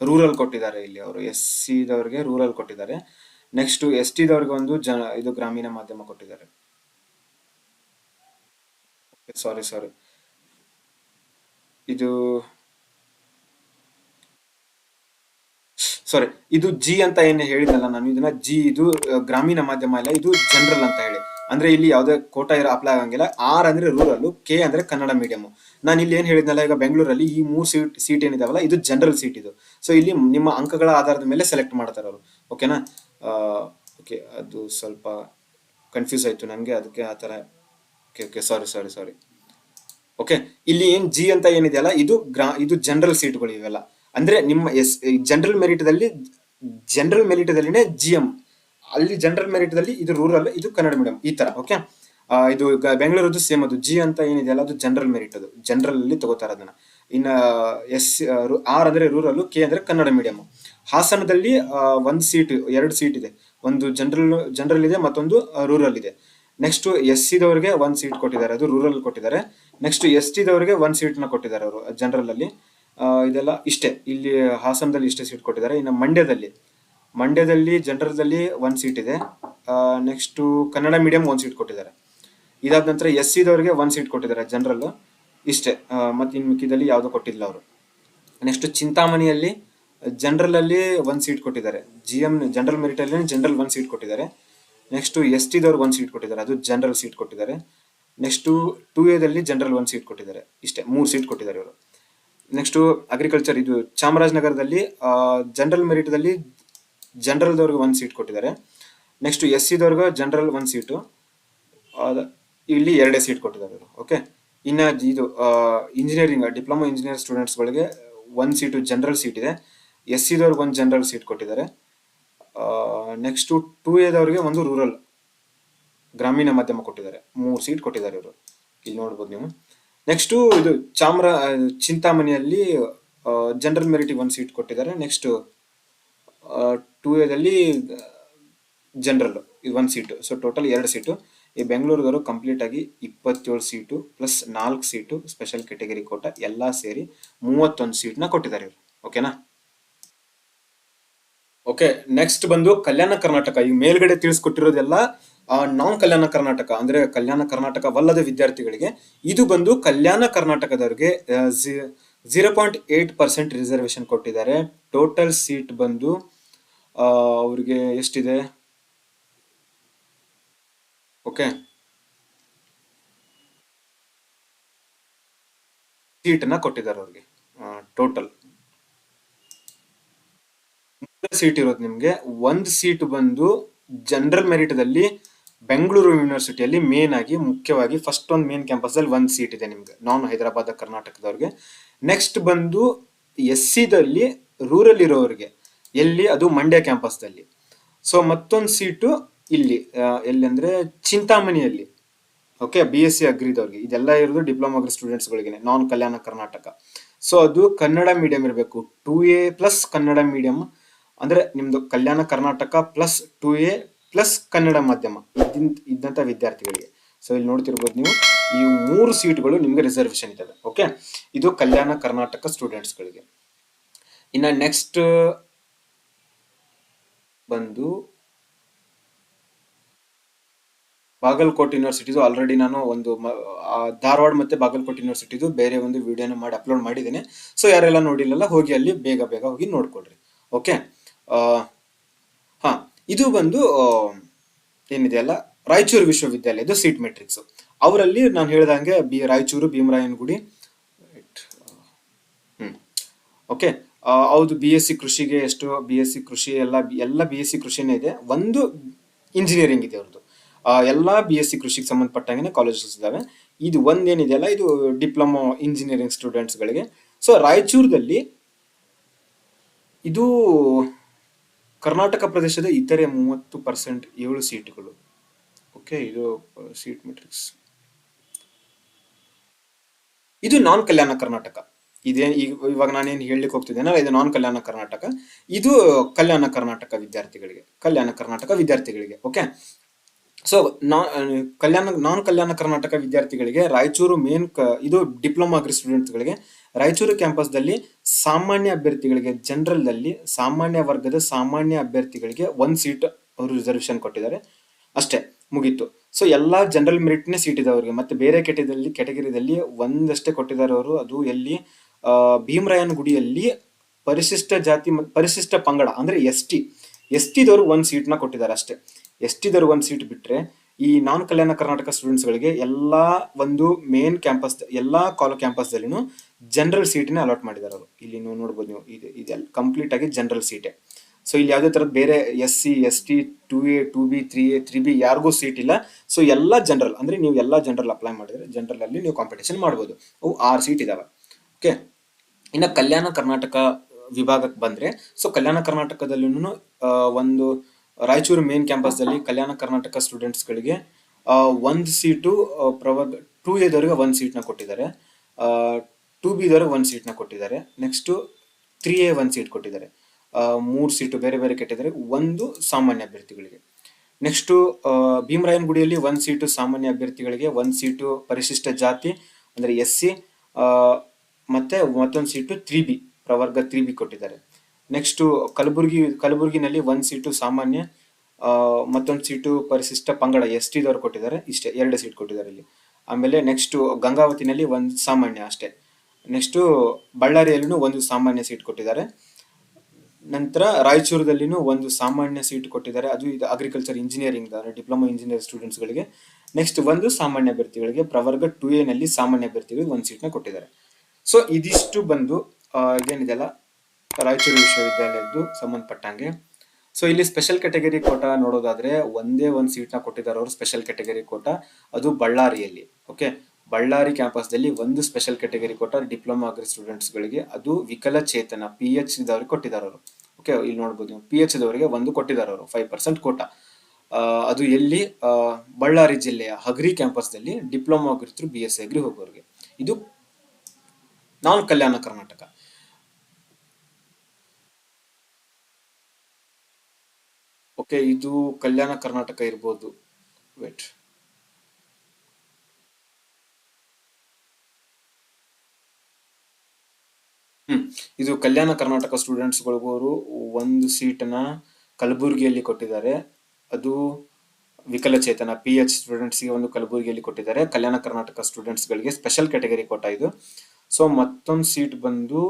ರೂರಲ್ ಕೊಟ್ಟಿದ್ದಾರೆ ಇಲ್ಲಿ ಅವರು. ಎಸ್ ಸಿದವ್ರಿಗೆ ರೂರಲ್ ಕೊಟ್ಟಿದ್ದಾರೆ. ನೆಕ್ಸ್ಟ್ ಎಸ್ ಟಿದವ್ರಿಗೆ ಒಂದು ಜನ ಇದು ಗ್ರಾಮೀಣ ಮಾಧ್ಯಮ ಕೊಟ್ಟಿದ್ದಾರೆ. ಸಾರಿ ಸಾರಿ ಇದು ಸಾರಿ ಇದು ಜಿ ಅಂತ ಏನು ಹೇಳಿದ್ನಲ್ಲ ನಾನು? ಇದನ್ನ ಜಿ ಇದು ಗ್ರಾಮೀಣ ಮಾಧ್ಯಮ ಅಲ್ಲ, ಇದು ಜನರಲ್ ಅಂತ ಹೇಳಿ. ಅಂದ್ರೆ ಇಲ್ಲಿ ಯಾವುದೇ ಕೋಟಾ ಇರೋ ಅಪ್ಲೈ ಆಗಂಗಿಲ್ಲ. ಆರ್ ಅಂದ್ರೆ ರೂರಲ್ ಕೆ ಅಂದ್ರೆ ಕನ್ನಡ ಮೀಡಿಯಂ ನಾನು ಇಲ್ಲಿ ಏನ್ ಹೇಳಿದ್ನಲ್ಲ, ಈಗ ಬೆಂಗಳೂರಲ್ಲಿ ಈ ಮೂರು ಸೀಟ್ ಸೀಟ್ ಏನಿದಾವಲ್ಲ, ಇದು ಜನರಲ್ ಸೀಟ್ ಇದು. ಸೊ ಇಲ್ಲಿ ನಿಮ್ಮ ಅಂಕಗಳ ಆಧಾರದ ಮೇಲೆ ಸೆಲೆಕ್ಟ್ ಮಾಡ್ತಾರೆ ಅವರು. ಓಕೆನಾ ಓಕೆ ಅದು ಸ್ವಲ್ಪ ಕನ್ಫ್ಯೂಸ್ ಆಯ್ತು. ನನಗೆ ಅದಕ್ಕೆ ಆ ಥರ okay okay sorry sorry sorry okay ಇಲ್ಲಿ ಏನ್ ಜಿ ಅಂತ ಏನಿದೆಯಲ್ಲ, ಇದು ಗ್ರಾ, ಇದು ಜನರಲ್ ಸೀಟ್ಗಳು ಇವೆಲ್ಲ. ಅಂದ್ರೆ ನಿಮ್ಮ ಎಸ್ ಜನರಲ್ ಮೆರಿಟದಲ್ಲಿ ಜನರಲ್ ಮೆರಿಟ್ದಲ್ಲಿನೇ ಜಿ ಎಂ ಅಲ್ಲಿ ಜನರಲ್ ಮೆರಿಟದಲ್ಲಿ ಇದು ರೂರಲ್ ಇದು ಕನ್ನಡ ಮೀಡಿಯಂ ಈ ತರ ಓಕೆ ಇದು ಬೆಂಗಳೂರದ್ದು ಸೇಮ್ ಅದು. ಜಿ ಅಂತ ಏನಿದೆಯಲ್ಲ, ಅದು ಜನರಲ್ ಮೆರಿಟ್ ಅದು. ಜನರಲ್ ಅಲ್ಲಿ ತಗೋತಾರೆ ಅದನ್ನ. ಇನ್ನ, ಎಸ್ ಆರ್ ಅಂದ್ರೆ ರೂರಲ್ ಕೆ ಅಂದ್ರೆ ಕನ್ನಡ ಮೀಡಿಯಂ ಹಾಸನದಲ್ಲಿ ಒಂದು ಒಂದ್ ಸೀಟ್ ಎರಡು ಸೀಟ್ ಇದೆ. ಒಂದು ಜನರಲ್ ಜನರಲ್ ಇದೆ, ಮತ್ತೊಂದು ರೂರಲ್ ಇದೆ. ನೆಕ್ಸ್ಟ್ ಎಸ್ ಸಿದವರಿಗೆ ಒಂದ್ ಸೀಟ್ ಕೊಟ್ಟಿದ್ದಾರೆ. ಅದು ರೂರಲ್ ಕೊಟ್ಟಿದ್ದಾರೆ. ನೆಕ್ಸ್ಟ್ ಎಸ್ ಟಿ ದವರಿಗೆ ಸೀಟ್ನ ಕೊಟ್ಟಿದ್ದಾರೆ ಅವರು ಜನರಲ್ ಅಲ್ಲಿ. ಇದೆಲ್ಲ ಇಷ್ಟೇ. ಇಲ್ಲಿ ಹಾಸನದಲ್ಲಿ ಇಷ್ಟೇ ಸೀಟ್ ಕೊಟ್ಟಿದ್ದಾರೆ. ಇನ್ನು ಮಂಡ್ಯದಲ್ಲಿ ಮಂಡ್ಯದಲ್ಲಿ ಜನರಲ್ದಲ್ಲಿ ಒನ್ ಸೀಟ್ ಇದೆ. Next Kannada medium one seat ಕೊಟ್ಟಿದ್ದಾರೆ. ಇದಾದ ನಂತರ ಎಸ್ ಸಿ ದವರಿಗೆ ಒಂದ್ ಸೀಟ್ ಕೊಟ್ಟಿದ್ದಾರೆ ಜನರಲ್ ಇಷ್ಟೇ. ಮತ್ತೆ ಇನ್ ಮಿಕ್ಕಿದಲ್ಲಿ ಯಾವ್ದು ಕೊಟ್ಟಿಲ್ಲ ಅವರು. ನೆಕ್ಸ್ಟ್ ಚಿಂತಾಮಣಿಯಲ್ಲಿ ಜನರಲ್ ಅಲ್ಲಿ ಒನ್ ಸೀಟ್ ಕೊಟ್ಟಿದ್ದಾರೆ. ಜಿ ಎಂ ಜನರಲ್ ಮೆರಿಟ್ ಅಲ್ಲಿ ಜನರಲ್ ಒನ್ ಸೀಟ್ ಕೊಟ್ಟಿದ್ದಾರೆ. ನೆಕ್ಸ್ಟ್ ಎಸ್ ಟಿ ಒಂದು ಒಂದ್ ಸೀಟ್ ಕೊಟ್ಟಿದ್ದಾರೆ. ಅದು ಜನರಲ್ ಸೀಟ್ ಕೊಟ್ಟಿದ್ದಾರೆ. ನೆಕ್ಸ್ಟ್ ಟೂ ಎದಲ್ಲಿ ಜನರಲ್ ಒನ್ ಸೀಟ್ ಕೊಟ್ಟಿದ್ದಾರೆ. ಇಷ್ಟೇ, ಮೂರು ಸೀಟ್ ಕೊಟ್ಟಿದ್ದಾರೆ ಇವರು. ನೆಕ್ಸ್ಟು ಅಗ್ರಿಕಲ್ಚರ್ ಇದು ಚಾಮರಾಜನಗರದಲ್ಲಿ ಜನರಲ್ ಮೆರಿಟ್ ಜನರಲ್ದವ್ರಿಗೆ ಜನರಲ್ ದವ್ರಿಗೆ ಒಂದ್ ಸೀಟ್ ಕೊಟ್ಟಿದ್ದಾರೆ. ನೆಕ್ಸ್ಟ್ ಎಸ್ ಸಿದವ್ರಿಗೆ ಜನರಲ್ ಒಂದು ಸೀಟು ಇಲ್ಲಿ ಎರಡೇ ಸೀಟ್ ಕೊಟ್ಟಿದ್ದಾರೆ ಇವರು ಓಕೆ ಇನ್ನ ಇದು ಇಂಜಿನಿಯರಿಂಗ್ ಡಿಪ್ಲೊಮಾ ಇಂಜಿನಿಯರ್ ಸ್ಟೂಡೆಂಟ್ಸ್ಗಳಿಗೆ ಒಂದು ಸೀಟು ಜನರಲ್ ಸೀಟ್ ಇದೆ. ಎಸ್ ಸಿದವ್ರಿಗೆ ಒಂದು ಜನರಲ್ ಸೀಟ್ ಕೊಟ್ಟಿದ್ದಾರೆ. ನೆಕ್ಸ್ಟು ಟೂ ಎದವ್ರಿಗೆ ಒಂದು ರೂರಲ್ ಗ್ರಾಮೀಣ ಮಾಧ್ಯಮ ಕೊಟ್ಟಿದ್ದಾರೆ. ಮೂರು ಸೀಟ್ ಕೊಟ್ಟಿದ್ದಾರೆ ಇವರು. ಇಲ್ಲಿ ನೋಡ್ಬೋದು ನೀವು. ನೆಕ್ಸ್ಟು ಇದು ಚಾಮರ ಚಿಂತಾಮಣಿಯಲ್ಲಿ ಜನರಲ್ ಮೆರಿಟಿಗೆ ಒಂದು ಸೀಟ್ ಕೊಟ್ಟಿದ್ದಾರೆ. ನೆಕ್ಸ್ಟು ಟೂ ಎದಲ್ಲಿ ಜನರಲ್ ಇದು ಒಂದು ಸೀಟು ಸೊ ಟೋಟಲ್ ಎರಡು ಸೀಟು ಈ ಬೆಂಗಳೂರದವರು ಕಂಪ್ಲೀಟ್ ಆಗಿ ಇಪ್ಪತ್ತೇಳು ಸೀಟು ಪ್ಲಸ್ ನಾಲ್ಕು ಸೀಟು ಸ್ಪೆಷಲ್ ಕೆಟಗರಿ ಕೋಟ ಎಲ್ಲ ಸೇರಿ ಮೂವತ್ತೊಂದು ಸೀಟ್ನ ಕೊಟ್ಟಿದ್ದಾರೆ ಇವರು. ಓಕೆನಾ ಓಕೆ ನೆಕ್ಸ್ಟ್ ಬಂದು ಕಲ್ಯಾಣ ಕರ್ನಾಟಕ. ಈ ಮೇಲ್ಗಡೆ ತಿಳಿಸ್ಕೊಟ್ಟಿರೋದೆಲ್ಲ ನಾನ್ ಕಲ್ಯಾಣ ಕರ್ನಾಟಕ ಅಂದ್ರೆ ಕಲ್ಯಾಣ ಕರ್ನಾಟಕವಲ್ಲದ ವಿದ್ಯಾರ್ಥಿಗಳಿಗೆ ಇದು ಬಂದು Kalyana ಕರ್ನಾಟಕದವ್ರಿಗೆ zero point eight percent reservation ಕೊಟ್ಟಿದ್ದಾರೆ. ಟೋಟಲ್ ಸೀಟ್ ಬಂದು ಆ, ಅವ್ರಿಗೆ ಎಷ್ಟಿದೆ? ಓಕೆ ಸೀಟನ್ನ ಕೊಟ್ಟಿದ್ದಾರೆ ಅವ್ರಿಗೆ ಟೋಟಲ್ ಸೀಟ್ ಇರೋದು ನಿಮ್ಗೆ. ಒಂದ್ ಸೀಟ್ ಬಂದು ಜನರಲ್ ಮೆರಿಟ್ ದಲ್ಲಿ ಬೆಂಗಳೂರು ಯೂನಿವರ್ಸಿಟಿಯಲ್ಲಿ ಮೇನ್ ಆಗಿ ಮುಖ್ಯವಾಗಿ ಫಸ್ಟ್ ಒಂದು ಮೇನ್ ಕ್ಯಾಂಪಸ್ ಅಲ್ಲಿ ಒಂದ್ ಸೀಟ್ ಇದೆ ನಿಮ್ಗೆ, ನಾನ್ ಹೈದರಾಬಾದ್, ಕರ್ನಾಟಕದವ್ರಿಗೆ. ನೆಕ್ಸ್ಟ್ ಬಂದು ಎಸ್ ಸಿದಲ್ಲಿ ರೂರಲ್ ಇರೋರಿಗೆ ಎಲ್ಲಿ? ಅದು ಮಂಡ್ಯ ಕ್ಯಾಂಪಸ್ ದಲ್ಲಿ. ಸೊ ಮತ್ತೊಂದು ಸೀಟು ಇಲ್ಲಿ ಎಲ್ಲಿ ಅಂದ್ರೆ ಚಿಂತಾಮಣಿಯಲ್ಲಿ. ಓಕೆ ಬಿ ಎಸ್ ಸಿ ಅಗ್ರಿದವ್ರಿಗೆ ಇದೆಲ್ಲ ಇರೋದು ಡಿಪ್ಲೊಮಾ ಅಗ್ರಿ ಸ್ಟೂಡೆಂಟ್ಸ್ಗಳಿಗೆ ನಾನ್ ಕಲ್ಯಾಣ ಕರ್ನಾಟಕ ಸೊ ಅದು ಕನ್ನಡ ಮೀಡಿಯಂ ಇರಬೇಕು. Two A plus Kannada medium ಅಂದ್ರೆ ನಿಮ್ಮದು Kalyana Karnataka plus two A plus Kannada ಮಾಧ್ಯಮ ಇದ್ದಂತ ವಿದ್ಯಾರ್ಥಿಗಳಿಗೆ. ಸೊ ಇಲ್ಲಿ ನೋಡ್ತಿರ್ಬೋದು ನೀವು, ಈ ಮೂರು ಸೀಟ್ಗಳು ನಿಮಗೆ ರಿಸರ್ವೇಶನ್ ಇದ್ದಾವೆ ಓಕೆ ಇದು ಕಲ್ಯಾಣ ಕರ್ನಾಟಕ ಸ್ಟೂಡೆಂಟ್ಸ್ಗಳಿಗೆ ಇನ್ನ ನೆಕ್ಸ್ಟ್ ಬಂದು ಬಾಗಲಕೋಟೆ ಯೂನಿವರ್ಸಿಟಿದು ಆಲ್ರೆಡಿ ನಾನು ಒಂದು ಧಾರವಾಡ ಮತ್ತೆ ಬಾಗಲಕೋಟೆ ಯೂನಿವರ್ಸಿಟಿದು ಬೇರೆ ಒಂದು ವಿಡಿಯೋನ ಮಾಡಿ ಅಪ್ಲೋಡ್ ಮಾಡಿದ್ದೇನೆ. ಸೊ ಯಾರೆಲ್ಲ ನೋಡಿಲ್ಲಲ್ಲ, ಹೋಗಿ ಅಲ್ಲಿ ಬೇಗ ಬೇಗ ಹೋಗಿ ನೋಡ್ಕೊಳ್ರಿ ಓಕೆ ಇದು ಬಂದು ಏನಿದೆ ಏನಿದೆಯಲ್ಲ ರಾಯಚೂರು ವಿಶ್ವವಿದ್ಯಾಲಯದ ಸೀಟ್ ಮೆಟ್ರಿಕ್ಸ್ ಅವರಲ್ಲಿ ನಾನು ಹೇಳ್ದಂಗೆ B, Raichur Bheemarayanagudi hmm okay ಹೌದು ಬಿ ಎಸ್ ಸಿ ಕೃಷಿಗೆ ಎಷ್ಟು ಬಿ ಎಸ್ ಸಿ ಕೃಷಿ ಎಲ್ಲ ಎಲ್ಲ ಬಿ ಎಸ್ ಸಿ ಕೃಷಿನೇ ಇದೆ. ಒಂದು ಇಂಜಿನಿಯರಿಂಗ್ ಇದೆ ಅವ್ರದ್ದು ಎಲ್ಲ ಬಿ ಎಸ್ ಸಿ ಕೃಷಿಗೆ ಸಂಬಂಧಪಟ್ಟಂಗೆ ಕಾಲೇಜಸ್ ಇದ್ದಾವೆ ಇದು ಒಂದೇನಿದೆಯಲ್ಲ ಇದು ಡಿಪ್ಲೊಮೊ ಇಂಜಿನಿಯರಿಂಗ್ ಸ್ಟೂಡೆಂಟ್ಸ್ಗಳಿಗೆ ಸೊ ರಾಯಚೂರದಲ್ಲಿ ಇದು ಕರ್ನಾಟಕ ಪ್ರದೇಶದ ಇತರೆ ಮೂವತ್ತು ಪರ್ಸೆಂಟ್ ಏಳು ಸೀಟ್ಗಳು. ಓಕೆ ಇದು ಸೀಟ್ ಮೆಟ್ರಿಕ್ಸ್ ಇದು ನಾನ್ ಕಲ್ಯಾಣ ಕರ್ನಾಟಕ. ಇದೇ, ಈಗ, ಇವಾಗ ನಾನೇನು ಹೇಳಲಿಕ್ಕೆ ಹೋಗ್ತಿದ್ದೇನಲ್ಲ, ಇದು ನಾನ್ ಕಲ್ಯಾಣ ಕರ್ನಾಟಕ. ಇದು ಕಲ್ಯಾಣ ಕರ್ನಾಟಕ ವಿದ್ಯಾರ್ಥಿಗಳಿಗೆ, ಕಲ್ಯಾಣ ಕರ್ನಾಟಕ ವಿದ್ಯಾರ್ಥಿಗಳಿಗೆ ಓಕೆ ಸೊ ನಾ ಕಲ್ಯಾಣ ನಾನ್ ಕಲ್ಯಾಣ ಕರ್ನಾಟಕ ವಿದ್ಯಾರ್ಥಿಗಳಿಗೆ ರಾಯಚೂರು ಮೇನ್ ಇದು ಡಿಪ್ಲೊಮಾ ಅಗ್ರಿ ಸ್ಟೂಡೆಂಟ್ಸ್ಗಳಿಗೆ ರಾಯಚೂರು ಕ್ಯಾಂಪಸ್ದಲ್ಲಿ ಸಾಮಾನ್ಯ ಅಭ್ಯರ್ಥಿಗಳಿಗೆ ಜನರಲ್ ದಲ್ಲಿ ಸಾಮಾನ್ಯ ವರ್ಗದ ಸಾಮಾನ್ಯ ಅಭ್ಯರ್ಥಿಗಳಿಗೆ ಒಂದ್ ಸೀಟ್ ಅವರು ರಿಸರ್ವೇಶನ್ ಕೊಟ್ಟಿದ್ದಾರೆ. ಅಷ್ಟೇ, ಮುಗೀತು. ಸೊ ಎಲ್ಲಾ ಜನರಲ್ ಮೆರಿಟ್ನೇ ಸೀಟ್ ಇದೆ ಅವರಿಗೆ ಮತ್ತೆ ಬೇರೆ ಕೆಟಗರಿದಲ್ಲಿ ಕೆಟಗರಿದಲ್ಲಿ ಒಂದಷ್ಟೇ ಕೊಟ್ಟಿದ್ದಾರೆ ಅವರು. ಅದು ಎಲ್ಲಿ ಭೀಮರಾಯನ ಗುಡಿಯಲ್ಲಿ ಪರಿಶಿಷ್ಟ ಜಾತಿ ಮತ್ತು ಪರಿಶಿಷ್ಟ ಪಂಗಡ, ಅಂದ್ರೆ ಎಸ್ ಟಿ ಎಸ್ ಟಿದವರು ಒಂದ್ ಸೀಟ್ನ ಕೊಟ್ಟಿದ್ದಾರೆ ಅಷ್ಟೇ. ಎಸ್ ಟಿದವರು ಒಂದ್ ಸೀಟ್ ಬಿಟ್ರೆ ಈ ನಾನ್ ಕಲ್ಯಾಣ ಕರ್ನಾಟಕ ಸ್ಟೂಡೆಂಟ್ಸ್ ಗಳಿಗೆ ಎಲ್ಲಾ ಒಂದು ಮೇನ್ ಕ್ಯಾಂಪಸ್ ಎಲ್ಲ ಕಾಲೇಜ್ ಕ್ಯಾಂಪಸ್ ದಲ್ಲಿನೂ ಜನರಲ್ ಸೀಟ್ನ ಅಲಾಟ್ ಮಾಡಿದ್ದಾರೆ ಅವರು. ಇಲ್ಲಿ ನೀವು ನೋಡ್ಬೋದು ನೀವು, ಇದು ಇದೆಲ್ಲ ಕಂಪ್ಲೀಟ್ ಆಗಿ ಜನರಲ್ ಸೀಟೇ ಸೊ ಇಲ್ಲಿ ಯಾವುದೇ ಥರದ ಬೇರೆ S C S T two A two B three A three B ಯಾರಿಗೂ ಸೀಟ್ ಇಲ್ಲ. ಸೊ ಎಲ್ಲ ಜನರಲ್ ಅಂದ್ರೆ ನೀವು ಎಲ್ಲ ಜನರಲ್ ಅಪ್ಲೈ ಮಾಡಿದ್ರೆ ಜನರಲ್ ಅಲ್ಲಿ ನೀವು ಕಾಂಪಿಟೇಷನ್ ಮಾಡ್ಬೋದು. ಅವು ಆರು ಸೀಟ್ ಇದಾವೆ. ಓಕೆ ಇನ್ನು ಕಲ್ಯಾಣ ಕರ್ನಾಟಕ ವಿಭಾಗಕ್ಕೆ ಬಂದ್ರೆ ಸೊ ಕಲ್ಯಾಣ ಕರ್ನಾಟಕದಲ್ಲೂ ಒಂದು ರಾಯಚೂರು ಮೇನ್ ಕ್ಯಾಂಪಸ್ದಲ್ಲಿ ಕಲ್ಯಾಣ ಕರ್ನಾಟಕ ಸ್ಟೂಡೆಂಟ್ಸ್ಗಳಿಗೆ ಒಂದು ಸೀಟು ಪ್ರವರ್ಗ ಟೂ ಎದವ್ರಿಗೆ ಒಂದು ಸೀಟ್ನ ಕೊಟ್ಟಿದ್ದಾರೆ. ಟೂ ಬಿದವ್ರಿಗೆ ಒಂದು ಸೀಟ್ನ ಕೊಟ್ಟಿದ್ದಾರೆ. ನೆಕ್ಸ್ಟು ತ್ರೀ ಎ ಒಂದು ಸೀಟ್ ಕೊಟ್ಟಿದ್ದಾರೆ. ಮೂರು ಸೀಟು ಬೇರೆ ಬೇರೆ ಕೆಟ್ಟಿದ್ದಾರೆ ಒಂದು ಸಾಮಾನ್ಯ ಅಭ್ಯರ್ಥಿಗಳಿಗೆ. ನೆಕ್ಸ್ಟು ಭೀಮರಾಯನಗುಡಿಯಲ್ಲಿ ಒಂದು ಸೀಟು ಸಾಮಾನ್ಯ ಅಭ್ಯರ್ಥಿಗಳಿಗೆ, ಒಂದು ಸೀಟು ಪರಿಶಿಷ್ಟ ಜಾತಿ, ಅಂದರೆ ಎಸ್ ಸಿ ಮತ್ತೆ ಮತ್ತೊಂದು ಸೀಟು ತ್ರೀ ಬಿ ಪ್ರವರ್ಗ ತ್ರೀ ಬಿ ಕೊಟ್ಟಿದ್ದಾರೆ. ನೆಕ್ಸ್ಟು ಕಲಬುರಗಿ ಕಲಬುರಗಿನಲ್ಲಿ ಒಂದು ಸೀಟು ಸಾಮಾನ್ಯ ಮತ್ತೊಂದು ಸೀಟು ಪರಿಶಿಷ್ಟ ಪಂಗಡ ಎಸ್ ಟಿದವ್ರು ಕೊಟ್ಟಿದ್ದಾರೆ. ಇಷ್ಟೇ, ಎರಡು ಸೀಟ್ ಕೊಟ್ಟಿದ್ದಾರೆ ಇಲ್ಲಿ. ಆಮೇಲೆ ನೆಕ್ಸ್ಟು ಗಂಗಾವತಿನಲ್ಲಿ ಒಂದು ಸಾಮಾನ್ಯ ಅಷ್ಟೇ. ನೆಕ್ಸ್ಟು ಬಳ್ಳಾರಿಯಲ್ಲೂ ಒಂದು ಸಾಮಾನ್ಯ ಸೀಟ್ ಕೊಟ್ಟಿದ್ದಾರೆ. ನಂತರ ರಾಯಚೂರದಲ್ಲಿನೂ ಒಂದು ಸಾಮಾನ್ಯ ಸೀಟ್ ಕೊಟ್ಟಿದ್ದಾರೆ. ಅದು ಇದು ಅಗ್ರಿಕಲ್ಚರ್ ಇಂಜಿನಿಯರಿಂಗ್ ಡಿಪ್ಲೊಮಾ ಇಂಜಿನಿಯರ್ ಸ್ಟೂಡೆಂಟ್ಸ್ಗಳಿಗೆ ನೆಕ್ಸ್ಟ್ ಒಂದು ಸಾಮಾನ್ಯ ಅಭ್ಯರ್ಥಿಗಳಿಗೆ ಪ್ರವರ್ಗ ಟು ಎನಲ್ಲಿ ಸಾಮಾನ್ಯ ಅಭ್ಯರ್ಥಿಗಳಿಗೆ ಒಂದು ಸೀಟ್ನ ಕೊಟ್ಟಿದ್ದಾರೆ. ಸೊ ಇದಿಷ್ಟು ಬಂದು ಏನಿದೆ ಏನಿದೆಲ್ಲ ರಾಯಚೂರು ವಿಶ್ವವಿದ್ಯಾಲಯದ್ದು ಸಂಬಂಧಪಟ್ಟಂಗೆ. ಸೊ ಇಲ್ಲಿ ಸ್ಪೆಷಲ್ ಕ್ಯಾಟಗರಿ ಕೋಟ ನೋಡೋದಾದ್ರೆ ಒಂದೇ ಒಂದು ಸೀಟ್ನ ಕೊಟ್ಟಿದ್ದಾರೆ ಅವರು ಸ್ಪೆಷಲ್ ಕ್ಯಾಟಗರಿ ಕೋಟ ಅದು ಬಳ್ಳಾರಿಯಲ್ಲಿ ಓಕೆ ಬಳ್ಳಾರಿ ಕ್ಯಾಂಪಸ್ದಲ್ಲಿ ಒಂದು special category quota diploma agri ಸ್ಟೂಡೆಂಟ್ಸ್ಗಳಿಗೆ, ಅದು ವಿಕಲಚೇತನ ಪಿ ಎಚ್ ಇದ್ದವ್ರಿಗೆ ಕೊಟ್ಟಿದ್ದಾರೆ ಅವರು ಓಕೆ ಇಲ್ಲಿ ನೋಡ್ಬೋದು ಪಿ ಎಚ್ ದವರಿಗೆ ಒಂದು ಕೊಟ್ಟಿದ್ದಾರೆ ಅವರು ಫೈವ್ ಪರ್ಸೆಂಟ್ ಕೋಟ ಅದು ಎಲ್ಲಿ? ಬಳ್ಳಾರಿ ಜಿಲ್ಲೆಯ Hagari ಕ್ಯಾಂಪಸ್ದಲ್ಲಿ diploma agri through B S agri ಹೋಗೋರಿಗೆ. ಇದು ನಾನ್ ಕಲ್ಯಾಣ ಕರ್ನಾಟಕ. ಓಕೆ, ಇದು ಕಲ್ಯಾಣ ಕರ್ನಾಟಕ ಇರ್ಬೋದು. ವೇಟ್ ಹ್ಮ್, ಇದು ಕಲ್ಯಾಣ ಕರ್ನಾಟಕ ಸ್ಟೂಡೆಂಟ್ಸ್ಗಳಿಗೂ ಅವರು ಒಂದು ಸೀಟನ್ನ ಕಲಬುರಗಿಯಲ್ಲಿ ಕೊಟ್ಟಿದ್ದಾರೆ. ಅದು ವಿಕಲಚೇತನ ಪಿ ಎಚ್ ಸ್ಟೂಡೆಂಟ್ಸ್ಗೆ ಒಂದು ಕಲಬುರಗಿಯಲ್ಲಿ ಕೊಟ್ಟಿದ್ದಾರೆ. ಕಲ್ಯಾಣ ಕರ್ನಾಟಕ ಸ್ಟೂಡೆಂಟ್ಸ್ಗಳಿಗೆ ಸ್ಪೆಷಲ್ ಕ್ಯಾಟಗರಿ ಕೋಟ ಇದು. ಸೊ ಮತ್ತೊಂದು ಸೀಟ್ ಬಂದು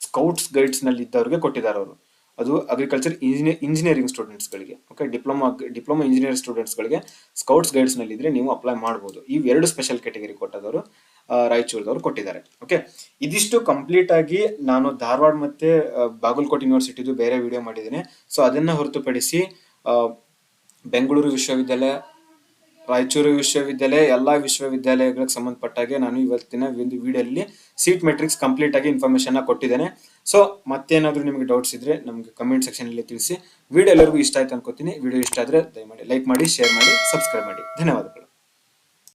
ಸ್ಕೌಟ್ಸ್ ಗೈಡ್ಸ್ನಲ್ಲಿ ಇದ್ದವ್ರಿಗೆ ಕೊಟ್ಟಿದ್ದಾರೆ ಅವರು. ಅದು ಅಗ್ರಿಕಲ್ಚರ್ ಇಂಜಿನಿಯರ್ ಇಂಜಿನಿಯರಿಂಗ್ ಸ್ಟೂಡೆಂಟ್ಸ್ಗಳಿಗೆ ಓಕೆ ಡಿಪ್ಲೊಮಾ ಡಿಪ್ಲೊಮಾ ಇಂಜಿನಿಯರ್ ಸ್ಟೂಡೆಂಟ್ಸ್ಗಳಿಗೆ ಸ್ಕೌಟ್ಸ್ ಗೈಡ್ಸ್ನಲ್ಲಿ ಇದ್ರೆ ನೀವು ಅಪ್ಲೈ ಮಾಡ್ಬೋದು. ಈ ಎರಡು ಸ್ಪೆಷಲ್ ಕ್ಯಾಟಗರಿ ಕೊಟ್ಟದವರು ರಾಯಚೂರದವರು ಕೊಟ್ಟಿದ್ದಾರೆ ಓಕೆ ಇದಿಷ್ಟು ಕಂಪ್ಲೀಟ್ ಆಗಿ ನಾನು ಧಾರವಾಡ ಮತ್ತೆ ಬಾಗಲಕೋಟೆ ಯೂನಿವರ್ಸಿಟಿದು ಬೇರೆ ವಿಡಿಯೋ ಮಾಡಿದ್ದೀನಿ. ಸೊ ಅದನ್ನು ಹೊರತುಪಡಿಸಿ ಬೆಂಗಳೂರು ವಿಶ್ವವಿದ್ಯಾಲಯ ರಾಯಚೂರು ವಿಶ್ವವಿದ್ಯಾಲಯ, ಎಲ್ಲ ವಿಶ್ವವಿದ್ಯಾಲಯಗಳಿಗೆ ಸಂಬಂಧಪಟ್ಟಾಗೆ ನಾನು ಇವತ್ತಿನ ಒಂದು ವಿಡಿಯೋದಲ್ಲಿ ಸೀಟ್ ಮೆಟ್ರಿಕ್ಸ್ ಕಂಪ್ಲೀಟ್ ಆಗಿ ಇನ್ಫಾರ್ಮೇಶನ್ ಕೊಟ್ಟಿದ್ದೇನೆ. ಸೊ ಮತ್ತೇನಾದರೂ ನಿಮಗೆ ಡೌಟ್ಸ್ ಇದ್ರೆ ನಮಗೆ ಕಮೆಂಟ್ ಸೆಕ್ಷನ್ ಅಲ್ಲಿ ತಿಳಿಸಿ. ವಿಡಿಯೋ ಎಲ್ಲರಿಗೂ ಇಷ್ಟ ಆಯ್ತು ಅನ್ಕೋತೀನಿ. ವಿಡಿಯೋ ಇಷ್ಟ ಆದ್ರೆ ದಯಮಾಡಿ ಲೈಕ್ ಮಾಡಿ ಶೇರ್ ಮಾಡಿ ಸಬ್ಸ್ಕ್ರೈಬ್ ಮಾಡಿ. ಧನ್ಯವಾದಗಳು.